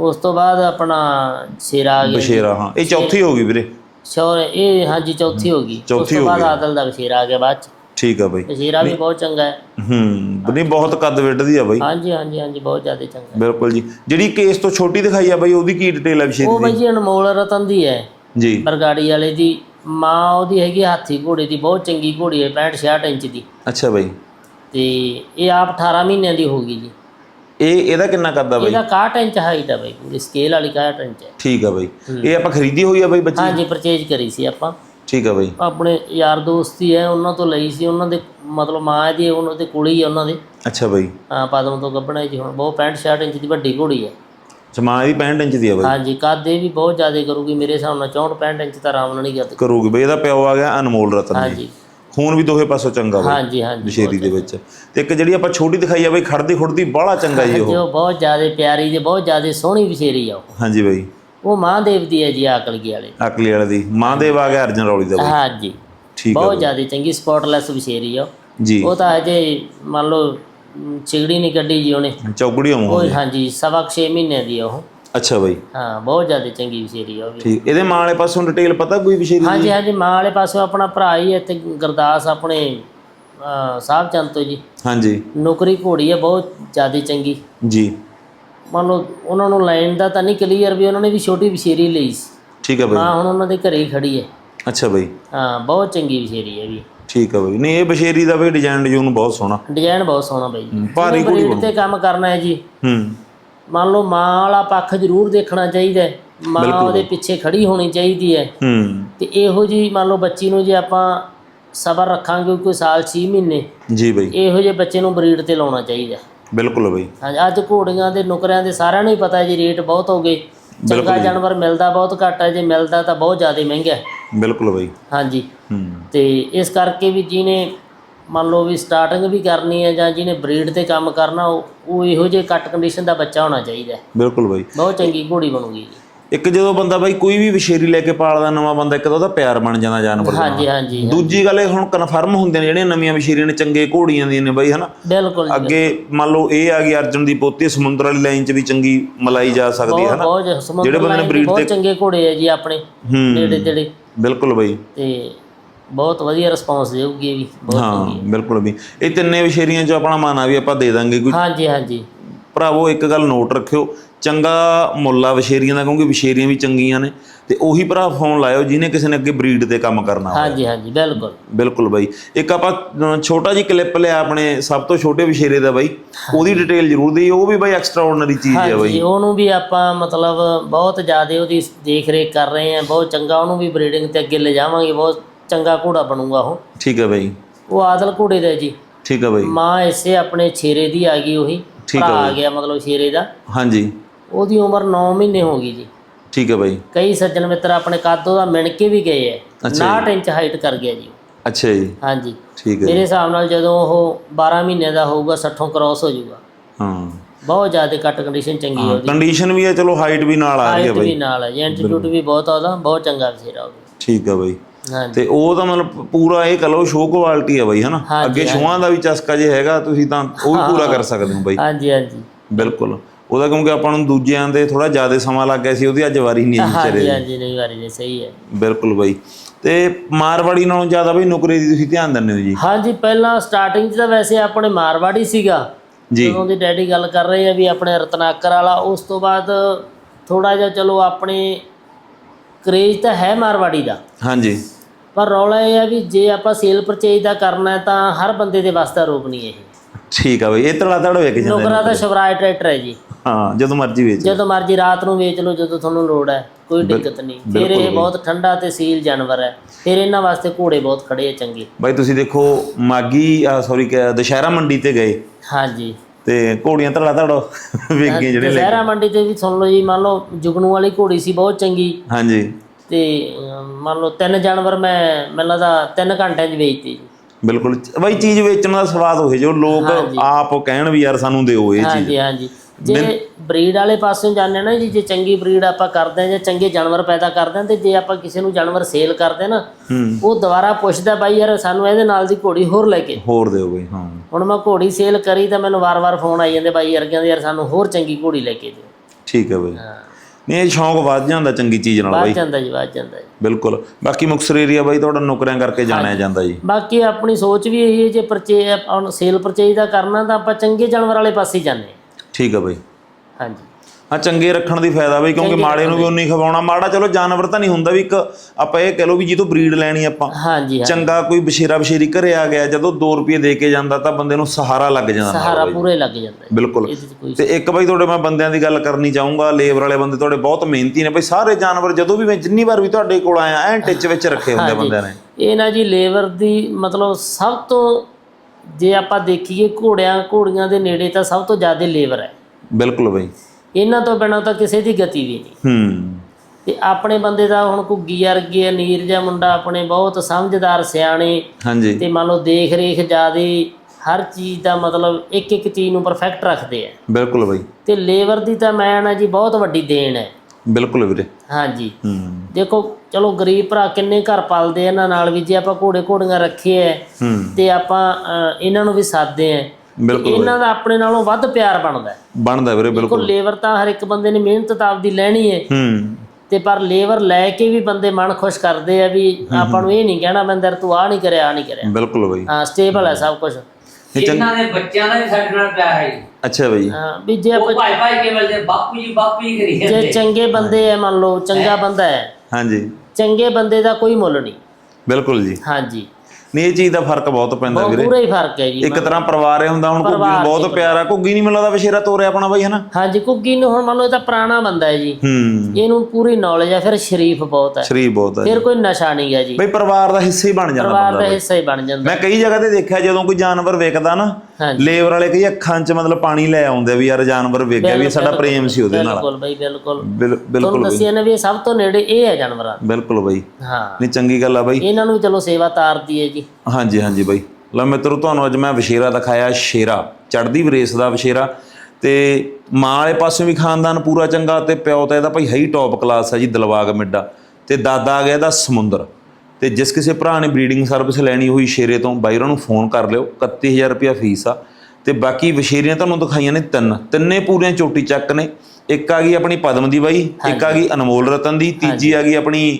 A: ਉਸ ਤੋਂ ਬਾਅਦ ਆਪਣਾ ਸ਼ੇਰਾ ਆ ਗਿਆ
B: ਬਸ਼ੇਰਾ ਹਾਂ। ਇਹ ਚੌਥੀ ਹੋ ਗਈ ਵੀਰੇ।
A: ਸ਼ੌਰ ਇਹ ਹਾਂਜੀ ਚੌਥੀ ਹੋ ਗਈ। ਉਸ
B: ਚੌਥੀ
A: ਤੋਂ
B: ਹੋ
A: ਬਾਅਦ
B: ਗਈ।
A: ਆਦਲ ਦਾ ਵਿਸ਼ੇਰਾ ਆ ਗਿਆ ਬਾਅਦ ਚ।
B: ਠੀਕ ਆ ਬਾਈ।
A: ਵਿਸ਼ੇਰਾ ਵੀ ਬਹੁਤ ਚੰਗਾ ਹੈ।
B: ਹੂੰ ਨਹੀਂ ਬਹੁਤ ਕੱਦ ਵਿੱਢਦੀ ਆ ਬਾਈ।
A: ਹਾਂਜੀ ਹਾਂਜੀ ਹਾਂਜੀ ਬਹੁਤ ਜ਼ਿਆਦਾ ਚੰਗਾ ਹੈ।
B: ਬਿਲਕੁਲ ਜੀ। ਜਿਹੜੀ ਕੇਸ ਤੋਂ ਛੋਟੀ ਦਿਖਾਈ ਆ ਬਾਈ ਉਹਦੀ ਕੀ ਡਿਟੇਲ ਆ ਵਿਸ਼ੇਰੀ
A: ਉਹ ਬਈ
B: ਦੀ
A: ਜੀ ਅਨਮੋਲ ਰਤਨ ਦੀ ਹੈ।
B: ਜੀ।
A: ਬਰਗਾੜੀ ਵਾਲੇ ਦੀ। ਮਾਂ ਉਹਦੀ ਹੈਗੀ ਹਾਥੀ ਘੋੜੇ ਦੀ ਬਹੁਤ ਚੰਗੀ ਘੋੜੀ ਹੈ 65 66 ਇੰਚ ਦੀ।
B: ਅੱਛਾ ਬਾਈ।
A: ਤੇ ਇਹ ਆਪ 18 ਮਹੀਨਿਆਂ ਦੀ ਹੋ ਗਈ ਜੀ।
B: ਇਹ ਇਹਦਾ ਕਿੰਨਾ ਆ ਬਾਈ?
A: ਇਹਦਾ 61 ਇੰਚ ਹਾਈਟ ਹੈ ਬਈ ਪੂਰੀ ਸਕੇਲ ਵਾਲੀ 61 ਇੰਚ ਹੈ।
B: ਠੀਕ ਆ ਬਾਈ। ਇਹ ਆਪਾਂ ਖਰੀਦੀ ਹੋਈ ਆ ਬਾਈ ਬੱਚੀ?
A: ਹਾਂਜੀ ਪਰਚੇਜ ਕਰੀ ਸੀ ਆਪਾਂ।
B: ਠੀਕ ਆ ਬਾਈ।
A: ਆਪਣੇ ਯਾਰ ਦੋਸਤ ਹੀ ਹੈ ਉਹਨਾਂ ਤੋਂ ਲਈ ਸੀ ਉਹਨਾਂ ਦੇ ਮਤਲਬ ਮਾਂ ਦੀ ਉਹਨਾਂ ਦੇ ਕੋਲ ਹੀ ਉਹਨਾਂ ਦੇ।
B: ਅੱਛਾ ਬਾਈ।
A: ਹਾਂ ਪਦਮ ਤੋਂ ਗੱਭਣਾ ਜੀ ਹੁਣ ਬਹੁਤ 65 66 ਇੰਚ ਦੀ ਵੱਡੀ ਘੋੜੀ ਹੈ
B: ਸਮਾਂ ਇਹਦੀ 65 ਇੰਚ ਦੀ ਆ ਬਾਈ?
A: ਹਾਂਜੀ ਕੱਦ ਇਹ ਵੀ ਬਹੁਤ ਜ਼ਿਆਦਾ ਕਰੂਗੀ ਮੇਰੇ ਹਿਸਾਬ ਨਾਲ 64 65 ਇੰਚ ਤਾਂ ਆਰਾਮ ਨਾਲ ਨਹੀਂ ਕਰਦੀ
B: ਕਰੂਗੀ ਬਾਈ ਇਹਦਾ ਪਿਓ ਆ ਗਿਆ ਅਨਮੋਲ ਰਤਨ
A: ਹਾਂਜੀ।
B: ਖੂਨ ਵੀ ਦੋਹੇ ਪਾਸੋਂ ਚੰਗਾ ਬਾਈ
A: ਹਾਂਜੀ ਹਾਂਜੀ
B: ਬਸ਼ੇਰੀ ਦੇ ਵਿੱਚ। ਤੇ ਇੱਕ ਜਿਹੜੀ ਆਪਾਂ ਛੋਟੀ ਦਿਖਾਈ ਆ ਬਾਈ ਖੜਦੀ ਖੁੜਦੀ ਬਾਹਲਾ ਚੰਗਾ ਜੀ ਉਹ।
A: ਜੋ ਬਹੁਤ ਜ਼ਿਆਦਾ ਪਿਆਰੀ ਤੇ ਬਹੁਤ ਜ਼ਿਆਦਾ ਸੋਹਣੀ ਵਿਸ਼ੇਰੀ ਆ ਉਹ।
B: ਹਾਂਜੀ ਬਾਈ।
A: ਉਹ ਮਹਾਂਦੇਵ ਦੀ ਹੈ ਜੀ ਆਕਲਗੀ ਵਾਲੇ।
B: ਅਕਲੀ ਵਾਲੇ ਦੀ। ਮਾਂਦੇਵ ਆ ਗਿਆ ਅਰਜਨ ਰੌਲੀ ਦਾ ਬਾਈ।
A: ਹਾਂਜੀ।
B: ਠੀਕ ਆ
A: ਬਹੁਤ ਜ਼ਿਆਦਾ ਚੰਗੀ ਸਪੌਟਲੈਸ ਵਿਸ਼ੇਰੀ ਆ ਉਹ।
B: ਜੀ।
A: ਉਹ ਤਾਂ ਅਜੇ ਮੰਨ ਲਓ ਅਮ, ਚਿਗੜੀ ਨਹੀਂ ਕੱਢੀ ਜੀ ਉਹਨੇ।
B: ਚੌਕੜੀ ਆਉਂ
A: ਉਹ ਹਾਂਜੀ ਸਵਾ 6 ਮਹੀਨਿਆਂ ਦੀ ਆ ਉਹ।
B: ਅੱਛਾ ਬਾਈ।
A: ਹਾਂ ਬਹੁਤ ਜ਼ਿਆਦਾ ਚੰਗੀ ਵਿਸ਼ੇਰੀ ਆ ਉਹ ਵੀ।
B: ਠੀਕ ਇਹਦੇ ਮਾਂ ਵਾਲੇ ਪਾਸੋਂ ਡਿਟੇਲ ਪਤਾ ਕੋਈ ਵਿਸ਼ੇਰੀ ਦੀ?
A: ਹਾਂਜੀ ਹਾਂਜੀ ਮਾਂ ਵਾਲੇ ਪਾਸੋਂ ਆਪਣਾ ਭਰਾ ਹੀ ਹੈ ਤੇ ਗੁਰਦਾਸ ਆਪਣੇ ਸਾਹਿਬ ਚੰਦ ਤੋਂ ਜੀ।
B: ਹਾਂਜੀ।
A: ਨੌਕਰੀ ਘੋੜੀ ਹੈ ਬਹੁਤ ਜ਼ਿਆਦਾ ਚੰਗੀ।
B: ਜੀ।
A: ਮੰਨ ਲਓ ਉਹਨਾਂ ਨੂੰ ਲਾਈਨ ਦਾ ਤਾਂ ਨਹੀਂ ਕਲੀਅਰ ਵੀ ਉਹਨਾਂ ਨੇ ਵੀ ਛੋਟੀ ਵਿਸ਼ੇਰੀ ਲਈ ਸੀ।
B: ਠੀਕ ਆ ਬਾਈ।
A: ਮਾਂ ਹੁਣ ਉਹਨਾਂ ਦੇ ਘਰੇ ਹੀ ਖੜੀ ਹੈ
B: ਅੱਛਾ ਬਾਈ।
A: ਹਾਂ ਬਹੁਤ ਚੰਗੀ ਵਿਸ਼ੇਰੀ ਹੈ ਵੀ।
B: ਠੀਕ ਆ ਬਾਈ। ਨਹੀਂ ਇਹ ਬਸ਼ੇਰੀ ਦਾ ਵੀ ਡਿਜ਼ਾਈਨ ਡਿਜ਼ਾਈਨ ਬਹੁਤ ਸੋਹਣਾ।
A: ਡਿਜ਼ਾਈਨ ਬਹੁਤ ਸੋਹਣਾ ਬਈ।
B: ਭਾਰੀ
A: breed ਤੇ ਕੰਮ ਕਰਨਾ ਹੈ ਜੀ।
B: ਹੂੰ।
A: ਮੰਨ ਲਓ ਮਾਂ ਵਾਲਾ ਪੱਖ ਜ਼ਰੂਰ ਦੇਖਣਾ ਚਾਹੀਦਾ ਹੈ। ਮਾਂ ਉਹਦੇ ਪਿੱਛੇ ਖੜੀ ਹੋਣੀ ਚਾਹੀਦੀ ਹੈ।
B: ਹੂੰ।
A: ਤੇ ਇਹੋ ਜੀ ਮੰਨ ਲਓ ਬੱਚੀ ਨੂੰ ਜੇ ਆਪਾਂ ਸਬਰ ਰੱਖਾਂਗੇ ਕੋਈ ਸਾਲ 6 ਮਹੀਨੇ
B: ਜੀ ਬਾਈ।
A: ਇਹੋ ਜਿਹੇ ਬੱਚੇ ਨੂੰ ਬਰੀਡ ਤੇ ਲਾਉਣਾ ਚਾਹੀਦਾ।
B: ਬਿਲਕੁਲ ਬਾਈ।
A: ਹਾਂਜੀ ਅੱਜ ਘੋੜੀਆਂ ਦੇ ਨੁਕਰਿਆਂ ਦੇ ਸਾਰਿਆਂ ਨੂੰ ਹੀ ਪਤਾ ਜੀ ਰੇਟ ਬਹੁਤ ਹੋ ਗਏ। ਚੰਗਾ ਜਾਨਵਰ ਮਿਲਦਾ ਬਹੁਤ ਘੱਟ ਹੈ ਜੇ ਮਿਲਦਾ ਤਾਂ ਬਹੁਤ ਜ਼ਿਆਦਾ ਮਹਿੰਗਾ ਹੈ।
B: ਬਿਲਕੁਲ ਬਾਈ।
A: ਹਾਂਜੀ।
B: ਹੂੰ।
A: ਤੇ ਇਸ ਕਰਕੇ ਵੀ ਜਿਹਨੇ ਮੰਨ ਲਓ ਵੀ ਸਟਾਰਟਿੰਗ ਵੀ ਕਰਨੀ ਹੈ ਜਾਂ ਜਿਹਨੇ ਬਰੀਡ ਤੇ ਕੰਮ ਕਰਨਾ ਉਹ ਉਹ ਇਹੋ ਜਿਹੇ ਕੱਟ ਕੰਡੀਸ਼ਨ ਦਾ ਬੱਚਾ ਹੋਣਾ ਚਾਹੀਦਾ ਹੈ।
B: ਬਿਲਕੁਲ ਬਾਈ।
A: ਬਹੁਤ ਚੰਗੀ ਘੋੜੀ ਬਣੂਗੀ ਜੀ।
B: ਇੱਕ ਜਦੋਂ ਬੰਦਾ ਬਾਈ ਕੋਈ ਵੀ ਵਿਸ਼ੇਰੀ ਲੈ ਕੇ ਪਾਲਦਾ ਨਵਾਂ ਬੰਦਾ ਇੱਕ ਤਾਂ ਉਹਦਾ ਪਿਆਰ ਬਣ ਜਾਂਦਾ ਜਾਨਵਰ ਦਾ।
A: ਹਾਂਜੀ ਹਾਂਜੀ
B: ਦੂਜੀ ਗੱਲ ਇਹ ਹੁਣ ਕਨਫਰਮ ਹੁੰਦੇ ਨੇ ਜਿਹੜੀਆਂ ਨਵੀਆਂ ਵਿਸ਼ੇਰੀਆਂ ਨੇ ਚੰਗੇ ਘੋੜੀਆਂ ਦੀਆਂ ਨੇ ਬਾਈ ਹਨਾ?
A: ਬਿਲਕੁਲ ਜੀ।
B: ਅੱਗੇ ਮੰਨ ਲਓ ਇਹ ਆ ਗਈ ਅਰਜਨ ਦੀ ਪੋਤੀ ਸਮੁੰਦਰ ਵਾਲੀ ਲਾਈਨ 'ਚ ਵੀ ਚੰਗੀ ਮਲਾਈ ਜਾ ਸਕਦੀ ਹੈ ਹਨਾ?
A: ਬਹੁਤ ਸਮੁੰਦਰ
B: ਜਿਹੜੇ ਬੰਦੇ ਨੇ
A: line ਦੇ
B: breed
A: ਬਹੁਤ ਚੰਗੇ ਘੋੜੇ ਹੈ ਜੀ ਆਪਣੇ।
B: ਹੂੰ।
A: ਨੇੜੇ ਤੇੜੇ।
B: ਬਿਲਕੁਲ ਬਾਈ।
A: ਤੇ ਬਹੁਤ ਵਧੀਆ ਰਿਸਪੌਂਸ ਦੇਊਗੀ ਇਹ ਵੀ ਬਹੁਤ
B: ਹਾਂ
A: ਚੰਗੀ
B: ਬਿਲਕੁਲ ਵੀ। ਇਹ ਤਿੰਨੇ ਵਿਸ਼ੇਰੀਆਂ 'ਚ ਆਪਣਾ ਮਾਨਾ ਵੀ ਆਪਾਂ ਦੇ ਦਾਂਗੇ ਕੋਈ।
A: ਹਾਂਜੀ ਹਾਂਜੀ।
B: ਭਰਾਵੋ ਇੱਕ ਗੱਲ ਨੋਟ ਰੱਖਿਓ ਚੰਗਾ ਮੁੱਲ ਆ ਵਿਸ਼ੇਰੀਆਂ ਦਾ ਕਿਉਂਕਿ ਵਿਸ਼ੇਰੀਆਂ ਵੀ ਚੰਗੀਆਂ ਨੇ ਤੇ ਉਹੀ ਭਰਾ ਫੋਨ ਲਾਇਓ ਜਿਹਨੇ ਕਿਸੇ ਨੇ ਅੱਗੇ ਬਰੀਡ ਤੇ ਕੰਮ ਕਰਨਾ ਹੋਵੇ।
A: ਹਾਂਜੀ ਹਾਂਜੀ ਬਿਲਕੁਲ।
B: ਬਿਲਕੁਲ ਬਾਈ। ਇੱਕ ਆਪਾਂ ਅ, ਛੋਟਾ ਜੀ ਕਲਿੱਪ ਲਿਆ ਆਪਣੇ ਸਭ ਤੋਂ ਛੋਟੇ ਵਿਸ਼ੇਰੇ ਦਾ ਬਾਈ। ਉਹਦੀ ਡਿਟੇਲ ਜ਼ਰੂਰ ਦੇਈ ਉਹ ਵੀ ਬਾਈ ਐਕਸਟਰਾ ਆਰਡੀਨਰੀ ਚੀਜ਼ ਹੈ ਬਾਈ।
A: ਹਾਂਜੀ ਉਹਨੂੰ ਵੀ ਆਪਾਂ ਮਤਲਬ ਬਹੁਤ ਜ਼ਿਆਦਾ ਉਹਦੀ ਦੇਖ ਰੇਖ ਕਰ ਰਹੇ ਹਾਂ ਬਹੁਤ ਚੰਗਾ ਉਹਨੂੰ ਵੀ ਬਰੀਡਿੰਗ ਤੇ ਅੱਗੇ ਲੈ ਜਾਵਾਂਗੇ ਬਹੁਤ ਚੰਗਾ ਘੋੜਾ ਬਣੂਗਾ ਉਹ।
B: ਠੀਕ ਹੈ ਬਾਈ।
A: ਉਹ ਆਦਲ ਘੋੜੇ ਦਾ ਜੀ।
B: ਠੀਕ ਹੈ ਬਾਈ।
A: ਮਾਂ ਇਸੇ ਆਪਣੇ ਛੇਰੇ ਦੀ ਆ ਗਈ ਉਹੀ।
B: ਠੀਕ
A: ਭਰਾ ਆ ਗਿਆ ਮਤਲਬ ਛੇਰੇ ਦਾ।
B: ਹਾਂਜੀ।
A: ਉਹਦੀ ਉਮਰ 9 ਮਹੀਨੇ ਹੋ ਗਈ ਜੀ।
B: ਠੀਕ ਹੈ ਬਾਈ।
A: ਕਈ ਸੱਜਣ ਮਿੱਤਰ ਆਪਣੇ ਕੱਦ ਉਹਦਾ ਮਿਣ ਕੇ ਵੀ ਗਏ ਐ 59 ਇੰਚ ਹਾਈਟ ਕਰ ਗਿਆ ਜੀ।
B: ਅੱਛਾ ਜੀ।
A: ਹਾਂਜੀ।
B: ਠੀਕ ਹੈ
A: ਮੇਰੇ ਹਿਸਾਬ ਨਾਲ ਜਦੋਂ ਉਹ 12 ਮਹੀਨੇ ਦਾ ਹੋਊਗਾ 60 ਕ੍ਰਾਸ ਹੋ ਜਾਊਗਾ।
B: ਹਾਂ।
A: ਬਹੁਤ ਜ਼ਿਆਦਾ ਕੱਟ ਕੰਡੀਸ਼ਨ ਚੰਗੀ ਹੈ ਉਹਦੀ।
B: ਕੰਡੀਸ਼ਨ ਵੀ ਹੈ ਚਲੋ ਹਾਈਟ ਵੀ ਨਾਲ ਆ ਰਹੀ ਹੈ
A: ਹਾਈਟ ਵੀ
B: ਬਾਈ।
A: ਨਾਲ ਹੈ ਐਂਟੀਟਿਊਡ ਵੀ ਬਹੁਤ ਆ ਉਹਦਾ ਬਹੁਤ ਚੰਗਾ ਵਿਸ਼ੇਰਾ ਉਹਦਾ।
B: ਠੀਕ ਹੈ ਬਾਈ। ਤੇ ਉਹ ਤਾਂ ਮਤਲਬ ਪੂਰਾ ਇਹ ਕਹ ਲਓ ਸ਼ੋਅ ਕੁਆਲਿਟੀ ਆ ਬਾਈ ਹਨਾ? ਅੱਗੇ ਸ਼ੋਆਂ ਦਾ ਵੀ ਚਸਕਾ ਜੇ ਹੈਗਾ ਤੁਸੀਂ ਤਾਂ ਉਹ ਵੀ ਪੂਰਾ ਕਰ ਸਕਦੇ ਹੋ ਬਾਈ।
A: ਹਾਂਜੀ ਹਾਂਜੀ।
B: ਬਿਲਕੁਲ। ਉਹਦਾ ਕਿਉਂਕਿ ਆਪਾਂ ਨੂੰ ਦੂਜਿਆਂ ਦੇ ਥੋੜਾ ਜ਼ਿਆਦਾ ਸਮਾਂ ਲੱਗ ਗਿਆ ਸੀ ਉਹਦੀ ਅੱਜ ਵਾਰੀ ਨਹੀਂ ਆਈ ਵਿਚਾਰੇ
A: ਹਾਂਜੀ। ਹਾਂਜੀ ਨਹੀਂ ਵਾਰੀ ਨਹੀਂ ਸਹੀ ਹੈ।
B: ਬਿਲਕੁਲ ਬਾਈ। ਤੇ ਮਾਰਵਾੜੀ ਨਾਲੋਂ ਜ਼ਿਆਦਾ ਬਈ ਨੁਕਰੇ ਦੀ ਤੁਸੀਂ ਧਿਆਨ ਦਿੰਦੇ ਹੋ ਜੀ?
A: ਹਾਂਜੀ ਪਹਿਲਾਂ ਸਟਾਰਟਿੰਗ 'ਚ ਤਾਂ ਵੈਸੇ ਆਪਣੇ ਮਾਰਵਾੜੀ ਸੀਗਾ।
B: ਜੀ।
A: ਜਦੋਂ ਦੀ ਡੈਡੀ ਗੱਲ ਕਰ ਰਹੇ ਆ ਵੀ ਆਪਣੇ ਰਤਨਾਕਰ ਵਾਲਾ ਉਸ ਤੋਂ ਬਾਅਦ ਥੋੜਾ ਜਿਹਾ ਚਲੋ ਆਪਣੇ ਕਰੇਜ ਤਾਂ ਹੈ ਮਾਰਵਾੜੀ ਦਾ।
B: ਹਾਂਜੀ।
A: ਪਰ ਰੌਲਾ ਇਹ ਆ ਵੀ ਜੇ ਆਪਾਂ ਸੇਲ ਪਰਚੇਜ ਦਾ ਕਰਨਾ ਹੈ ਤਾਂ ਹਰ ਬੰਦੇ ਦੇ ਵਾਸਤੇ ਰੋਕ ਨਹੀਂ ਇਹ।
B: ਠੀਕ ਆ ਬਈ ਇਹ ਤੜਾ ਤੜ ਵੇਚ ਜਾਂਦੇ
A: ਨੁਕਰਾ ਦਾ ਸ਼ਵਰਾਜ ਟਰੈਕਟਰ ਹੈ ਜੀ।
B: ਹਾਂ ਜਦੋਂ ਮਰਜ਼ੀ ਵੇਚ
A: ਜਦੋਂ ਮਰਜ਼ੀ ਰਾਤ ਨੂੰ ਵੇਚ ਲਓ ਜਦੋਂ ਤੁਹਾਨੂੰ ਲੋੜ ਹੈ ਕੋਈ ਦਿੱਕਤ ਨਹੀਂ। ਫਿਰ ਇਹ ਬਹੁਤ ਠੰਡਾ ਤੇ ਸੀਲ ਜਾਨਵਰ ਹੈ। ਫਿਰ ਇਹਨਾਂ ਵਾਸਤੇ ਘੋੜੇ ਬਹੁਤ ਖੜੇ ਆ ਚੰਗੇ।
B: ਬਾਈ ਤੁਸੀਂ ਦੇਖੋ ਮਾਗੀ ਸੌਰੀ ਦੁਸ਼ਹਿਰਾ ਮੰਡੀ ਤੇ ਗਏ।
A: ਹਾਂਜੀ।
B: ਤੇ ਘੋੜੀਆਂ ਧੜਾ ਧੜ ਵੇਚ ਗਏ ਜਿਹੜੇ ਲੈ
A: ਦੁਸਹਿਰਾ ਮੰਡੀ ਤੇ ਵੀ ਸੁਣ ਲਓ ਜੀ ਮੰਨ ਲਓ ਜੁਗਨੂ ਵਾਲੀ ਘੋੜੀ ਸੀ ਬਹੁਤ ਚੰਗੀ।
B: ਹਾਂਜੀ।
A: ਤੇ ਮੰਨ ਲਓ ਤਿੰਨ ਜਾਨਵਰ ਮੈਂ ਮੈਨੂੰ ਲੱਗਦਾ ਤਿੰਨ ਘੰਟਿਆਂ 'ਚ ਵੇਚਤੇ ਜੀ।
B: ਬਿਲਕੁਲ ਬਾਈ ਚੀਜ਼ ਵੇਚਣ ਦਾ ਸਵਾਦ ਹੋਏ ਜੋ ਲੋਕ ਆਪ ਕਹਿਣ ਵੀ ਯਾਰ ਸਾਨੂੰ ਦਿਓ ਇਹ ਚੀਜ਼।
A: ਹਾਂਜੀ ਹਾਂਜੀ। ਜੇ ਬਰੀਡ ਵਾਲੇ ਪਾਸੋਂ ਜਾਂਦੇ ਨਾ ਜੀ ਜੇ ਚੰਗੀ ਬਰੀਡ ਆਪਾਂ ਕਰਦੇ ਆ ਜਾਂ ਚੰਗੇ ਜਾਨਵਰ ਪੈਦਾ ਕਰਦੇ ਆ ਤੇ ਜੇ ਆਪਾਂ ਕਿਸੇ ਨੂੰ ਜਾਨਵਰ ਸੇਲ ਕਰਦੇ ਨਾ ਉਹ ਦੁਬਾਰਾ ਪੁੱਛਦਾ ਬਾਈ ਯਾਰ ਸਾਨੂੰ ਇਹਦੇ ਨਾਲ ਦੀ ਘੋੜੀ ਹੋਰ ਲੈ ਕੇ।
B: ਹੋਰ ਦਿਓ ਬਈ ਹਾਂ।
A: ਹੁਣ ਮੈਂ ਘੋੜੀ ਸੇਲ ਕਰੀ ਤਾਂ ਮੈਨੂੰ ਵਾਰ-ਵਾਰ ਫੋਨ ਆਈ ਜਾਂਦੇ ਬਾਈ ਯਾਰ ਕਹਿੰਦੇ ਯਾਰ ਸਾਨੂੰ ਹੋਰ ਚੰਗੀ ਘੋੜੀ ਲੈ ਕੇ ਦਿਓ।
B: ਠੀਕ ਹੈ ਬਈ।
A: ਹਾਂ।
B: ਨਹੀਂ ਇਹ ਸ਼ੌਂਕ ਵੱਧ ਜਾਂਦਾ ਚੰਗੀ ਚੀਜ਼ ਨਾਲ
A: ਵੱਧ
B: ਬਾਈ।
A: ਜਾਂਦਾ ਜੀ ਵੱਧ ਜਾਂਦਾ ਜੀ।
B: ਬਿਲਕੁਲ। ਬਾਕੀ ਮੁਕਸਰ ਏਰੀਆ ਬਾਈ ਤੁਹਾਡਾ ਨੌਕਰੀਆਂ ਕਰਕੇ ਜਾਣਿਆ ਜਾਂਦਾ ਜੀ।
A: ਬਾਕੀ ਆਪਣੀ ਸੋਚ ਵੀ ਇਹੀ ਹੈ ਜੇ ਪਰਚੇ ਸੇਲ ਪਰਚੇਜ ਦਾ ਕਰਨਾ ਤਾਂ ਆਪਾਂ ਚੰਗੇ ਜਾਨਵਰ ਵਾਲੇ ਪਾਸੇ ਜਾਂਦੇ।
B: ਠੀਕ ਹੈ ਬਾਈ।
A: ਹਾਂਜੀ।
B: ਹਾਂ ਚੰਗੇ ਰੱਖਣ ਦੀ ਫਾਇਦਾ ਬਈ ਕਿਉਂਕਿ ਮਾੜੇ ਨੂੰ ਵੀ ਉਨੀ ਖਵਾਉਣਾ। ਮਾੜਾ ਚਲੋ ਜਾਨਵਰ ਤਾਂ ਨਹੀਂ ਹੁੰਦਾ ਵੀ ਇੱਕ ਆਪਾਂ ਇਹ ਕਹਿ ਲਓ ਵੀ ਜੀ ਤੋਂ ਬਰੀਡ ਲੈਣੀ ਆਪਾਂ।
A: ਹਾਂਜੀ
B: ਚੰਗਾ ਕੋਈ ਬਸ਼ੇਰਾ ਬਸ਼ੇਰੀ ਘਰੇ ਆ ਗਿਆ ਜਦੋਂ 2 ਰੁਪਏ ਦੇ ਕੇ ਜਾਂਦਾ ਤਾਂ ਬੰਦੇ ਨੂੰ ਸਹਾਰਾ ਲੱਗ ਜਾਂਦਾ
A: ਸਹਾਰਾ। ਪੂਰੇ ਲੱਗ ਜਾਂਦਾ।
B: ਬਿਲਕੁਲ। ਤੇ ਇੱਕ ਬਾਈ ਤੁਹਾਡੇ ਮੈਂ ਬੰਦਿਆਂ ਦੀ ਗੱਲ ਕਰਨੀ ਚਾਹੂੰਗਾ ਲੇਬਰ ਵਾਲੇ ਬੰਦੇ ਤੁਹਾਡੇ ਬਹੁਤ ਮਿਹਨਤੀ ਨੇ। ਬਈ ਸਾਰੇ ਜਾਨਵਰ ਜਦੋਂ ਵੀ ਮੈਂ ਜਿੰਨੀ ਵਾਰ ਵੀ ਤੁਹਾਡੇ ਕੋਲ ਆਇਆ ਐਨ ਟਿੱਚ ਵਿੱਚ ਰੱਖੇ ਹੁੰਦੇ ਬੰਦਿਆਂ ਨੇ।
A: ਇਹ ਨਾ ਜੀ ਲੇਬਰ ਦੀ ਮਤਲਬ ਸਭ ਤੋਂ ਜੇ ਆਪਾਂ ਦੇਖੀਏ ਘੋੜਿਆਂ ਘੋੜੀਆਂ ਦੇ ਨੇੜੇ ਤਾਂ ਸਭ ਤੋਂ ਜ਼ਿਆਦਾ ਲੇਬਰ ਹੈ।
B: ਬਿਲਕੁਲ ਬਈ।
A: ਇਹਨਾਂ ਤੋਂ ਬਿਨਾਂ ਤਾਂ ਕਿਸੇ ਦੀ ਗਤੀ ਵੀ ਨਹੀਂ।
B: ਹੂੰ।
A: ਤੇ ਆਪਣੇ ਬੰਦੇ ਦਾ ਹੁਣ ਘੁੱਗੀ ਵਰਗੇ ਆ, ਨੀਰ ਜਿਹਾ ਮੁੰਡਾ ਆਪਣੇ ਬਹੁਤ ਸਮਝਦਾਰ ਸਿਆਣੇ
B: ਹਾਂਜੀ।
A: ਤੇ ਮੰਨ ਲਓ ਦੇਖ ਰੇਖ ਜਿਆਦੇ ਹਰ ਚੀਜ਼ ਦਾ ਮਤਲਬ ਇੱਕ ਇੱਕ ਚੀਜ਼ ਨੂੰ ਪਰਫੈਕਟ ਰੱਖਦੇ ਆ।
B: ਬਿਲਕੁਲ ਬਈ।
A: ਤੇ ਲੇਬਰ ਦੀ ਤਾਂ ਮੈਂ ਨਾ ਜੀ ਬਹੁਤ ਵੱਡੀ ਦੇਣ ਹੈ।
B: ਬਿਲਕੁਲ ਵੀਰੇ।
A: ਹਾਂਜੀ।
B: ਹੂੰ।
A: ਦੇਖੋ ਚਲੋ ਗਰੀਬ ਭਰਾ ਕਿੰਨੇ ਘਰ ਪਾਲਦੇ ਆ ਇਹਨਾਂ ਨਾਲ ਵੀ ਜੇ ਆਪਾਂ ਘੋੜੇ ਘੋੜੀਆਂ ਰੱਖੇ ਐ
B: ਹੂੰ।
A: ਤੇ ਆਪਾਂ ਇਹਨਾਂ ਨੂੰ ਵੀ ਸਾਦੇ ਆ।
B: ਬਿਲਕੁਲ
A: ਇਹਨਾਂ ਦਾ ਆਪਣੇ ਨਾਲੋਂ ਵੱਧ ਪਿਆਰ ਬਣਦਾ ਹੈ।
B: ਬਣਦਾ ਵੀਰੇ ਬਿਲਕੁਲ।
A: ਲੇਬਰ ਤਾਂ ਹਰ ਇੱਕ ਬੰਦੇ ਨੇ ਮਿਹਨਤ ਤਾਂ ਆਪਦੀ ਲੈਣੀ ਹੈ।
B: ਹੂੰ।
A: ਤੇ ਪਰ ਲੇਬਰ ਲੈ ਕੇ ਵੀ ਬੰਦੇ ਮਨ ਖੁਸ਼ ਕਰਦੇ ਆ ਵੀ ਆਪਾਂ ਨੂੰ ਇਹ ਨਹੀਂ ਕਹਿਣਾ ਬੰਦਰ ਤੂੰ ਆ ਨਹੀਂ ਕਰਿਆ ਆ ਨਹੀਂ ਕਰਿਆ।
B: ਬਿਲਕੁਲ ਬਈ।
A: ਹਾਂ ਸਟੇਬਲ ਹੈ ਸਭ ਕੁਝ
C: ਇਹਨਾਂ ਦੇ ਬੱਚਿਆਂ ਦਾ ਵੀ ਸਾਡੇ ਨਾਲ ਪਿਆਰ ਹੈ ਜੀ।
B: ਅੱਛਾ ਬਈ।
A: ਹਾਂ ਵੀ ਜੇ
C: ਉਹ
A: ਆਪਾਂ
C: ਭਾਈ ਭਾਈ ਕੇ ਮਿਲਦੇ ਬਾਪੂ ਜੀ ਬਾਪੂ ਜੀ ਕਰੀ
A: ਜੇ
C: ਜਾਂਦੇ
A: ਚੰਗੇ ਬੰਦੇ ਐ ਮੰਨ ਲਓ ਚੰਗਾ ਬੰਦਾ ਹੈ।
B: ਹਾਂਜੀ।
A: ਚੰਗੇ ਬੰਦੇ ਦਾ ਕੋਈ ਮੁੱਲ ਨਹੀਂ।
B: ਬਿਲਕੁਲ ਜੀ।
A: ਹਾਂਜੀ।
B: ਨਹੀਂ ਇਹ ਚੀਜ਼ ਦਾ ਫ਼ਰਕ ਬਹੁਤ ਪੈਂਦਾ ਵੀਰੇ।
A: ਪੂਰਾ ਹੀ ਫ਼ਰਕ ਹੈ ਜੀ
B: ਇੱਕ ਤਰ੍ਹਾਂ ਪਰਿਵਾਰ ਇਹ ਹੁੰਦਾ ਹੁਣ ਘੁੱਗੀ ਨੂੰ ਬਹੁਤ ਪਿਆਰ ਘੁੱਗੀ ਨਹੀਂ ਮਿਲਦਾ ਵਸ਼ੇਰਾ ਤੋਰਿਆ ਆਪਣਾ ਬਾਈ ਹਨਾ?
A: ਹਾਂਜੀ ਕੁੱਗੀ ਨੂੰ ਹੁਣ ਮੰਨ ਲਓ ਇਹ ਤਾਂ ਪੁਰਾਣਾ ਬੰਦਾ ਹੈ ਜੀ।
B: ਹੂੰ।
A: ਇਹਨੂੰ ਪੂਰੀ ਨੌਲੇਜ ਹੈ ਫਿਰ ਸ਼ਰੀਫ ਬਹੁਤ ਹੈ।
B: ਸ਼ਰੀਰ ਬਹੁਤ ਹੈ
A: ਫਿਰ ਕੋਈ ਨਸ਼ਾ ਨਹੀਂ ਹੈ ਜੀ।
B: ਬਈ ਪਰਿਵਾਰ ਦਾ ਹਿੱਸਾ ਹੀ ਬਣ ਜਾਂਦਾ
A: ਪਰਿਵਾਰ ਦਾ ਹਿੱਸਾ ਹੀ ਬਣ ਜਾਂਦਾ।
B: ਮੈਂ ਕਈ ਜਗ੍ਹਾ ਤੇ ਦੇਖਿਆ ਜਦੋਂ ਕੋਈ ਜਾਨਵਰ ਵਿਕਦਾ ਨਾ ਲੇਬਰ ਵਾਲੇ ਕਈ ਅੱਖਾਂ 'ਚ ਮਤਲਬ ਪਾਣੀ ਲੈ ਆਉਂਦੇ ਵੀ ਯਾਰ ਜਾਨਵਰ ਵਿਕ ਗਿਆ ਵੀ ਸਾਡਾ ਪ੍ਰੇਮ ਸੀ ਉਹਦੇ ਨਾਲ।
A: ਬਿਲਕੁਲ ਬਈ ਬਿਲਕੁਲ।
B: ਬਿਲ- ਬਿਲਕੁਲ
A: ਤੁਹਾਨੂੰ ਦੱਸਿਆ ਨਾ ਵੀ ਸਭ ਤੋਂ ਨੇੜੇ ਇਹ ਹੈ ਜਾਨਵਰਾਂ।
B: ਬਿਲਕੁਲ ਬਈ।
A: ਹਾਂ।
B: ਨਹੀਂ ਚੰਗੀ ਗੱਲ ਆ ਬਾਈ।
A: ਇਹਨਾਂ ਨੂੰ ਚਲੋ ਸੇਵਾ ਤਾਰਦੀ ਹੈ ਜੀ।
B: ਹਾਂਜੀ ਹਾਂਜੀ ਬਾਈ। ਲਓ ਮਿੱਤਰੋ ਤੁਹਾਨੂੰ ਅੱਜ ਮੈਂ ਵਸ਼ੇਰਾ ਦਿਖਾਇਆ ਸ਼ੇਰਾ। ਚੜਦੀ ਬਰੇਸ ਦਾ ਵਸ਼ੇਰਾ ਤੇ ਮਾਂ ਵਾਲੇ ਪਾਸੇ ਵੀ ਖਾਨਦਾਨ ਪੂਰਾ ਚੰਗਾ ਤੇ ਪਿਓ ਤਾਂ ਇਹਦਾ ਭਾਈ ਹਾਈ ਟੌਪ ਕਲਾਸ ਹੈ ਜੀ ਦਿਲਬਾਗ ਮਿੱਡਾ। ਤੇ ਦਾਦਾ ਆ ਗਿਆ ਇਹਦਾ ਸਮੁੰਦਰ। ਤੇ ਜਿਸ ਕਿਸੇ ਭਰਾ ਨੇ ਬਰੀਡਿੰਗ ਸਰਵਿਸ ਲੈਣੀ ਹੋਈ ਸ਼ੇਰੇ ਤੋਂ ਬਾਈ ਉਹਨਾਂ ਨੂੰ ਫੋਨ ਕਰ ਲਿਓ 31000 ਰੁਪਿਆ ਫੀਸ ਆ। ਤੇ ਬਾਕੀ ਵਸ਼ੇਰੀਆਂ ਤੁਹਾਨੂੰ ਦਿਖਾਈਆਂ ਨੇ ਤਿੰਨ। ਤਿੰਨੇ ਪੂਰੀਆਂ ਚੋਟੀ ਚੱਕ ਨੇ। ਇੱਕ ਆ ਗਈ ਆਪਣੀ ਪਦਮ ਦੀ ਬਾਈ ਇੱਕ ਆ ਗਈ ਅਨਮੋਲ ਰਤਨ ਦੀ ਤੀਜੀ ਆ ਗਈ ਆਪਣੀ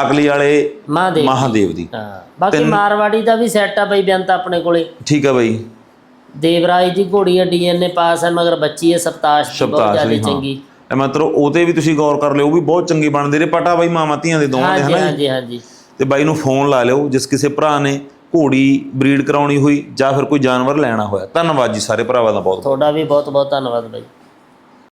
B: ਅਗਲੀ ਵਾਲੇ ਮਹਾਦੇਵ ਦੀ
A: ਹਾਂ। ਬਾਕੀ ਮਾਰਵਾੜੀ ਦਾ ਵੀ ਸੈੱਟ ਆ ਬਈ ਬੇਅੰਤ ਆਪਣੇ ਕੋਲੇ।
B: ਠੀਕ ਆ ਬਾਈ।
A: ਦੇਵਰਾਜ ਦੀ ਘੋੜੀ ਹੈ ਡੀਐਨਏ ਪਾਸ ਹੈ ਮਗਰ ਬੱਚੀ ਹੈ ਸਪਤਾਸ਼ ਬਹੁਤ ਜ਼ਿਆਦਾ। ਚੰਗੀ।
B: ਇਹ ਮਤਲਬ ਉਹਤੇ ਵੀ ਤੁਸੀਂ ਗੌਰ ਕਰ ਲਿਓ ਉਹ ਵੀ ਬਹੁਤ ਚੰਗੀ ਬਣਦੀ ਰੇ ਪਟਾ ਬਾਈ ਮਾਮਾ ਧੀਆਂ ਦੇ ਦੋਵਾਂ ਦੇ
A: ਹਾਂਜੀ
B: ਹਨਾ?
A: ਹਾਂਜੀ ਹਾਂਜੀ।
B: ਤੇ ਬਾਈ ਨੂੰ ਫੋਨ ਲਾ ਲਿਓ ਜਿਸ ਕਿਸੇ ਭਰਾ ਨੇ ਘੋੜੀ ਬਰੀਡ ਕਰਾਉਣੀ ਹੋਈ ਜਾਂ ਫਿਰ ਕੋਈ ਜਾਨਵਰ ਲੈਣਾ ਹੋਇਆ। ਧੰਨਵਾਦ ਜੀ ਸਾਰੇ ਭਰਾਵਾਂ ਦਾ ਬਹੁਤ
A: ਤੁਹਾਡਾ ਵੀ ਬਹੁਤ ਬਹੁਤ ਧੰਨਵਾਦ ਬਾਈ।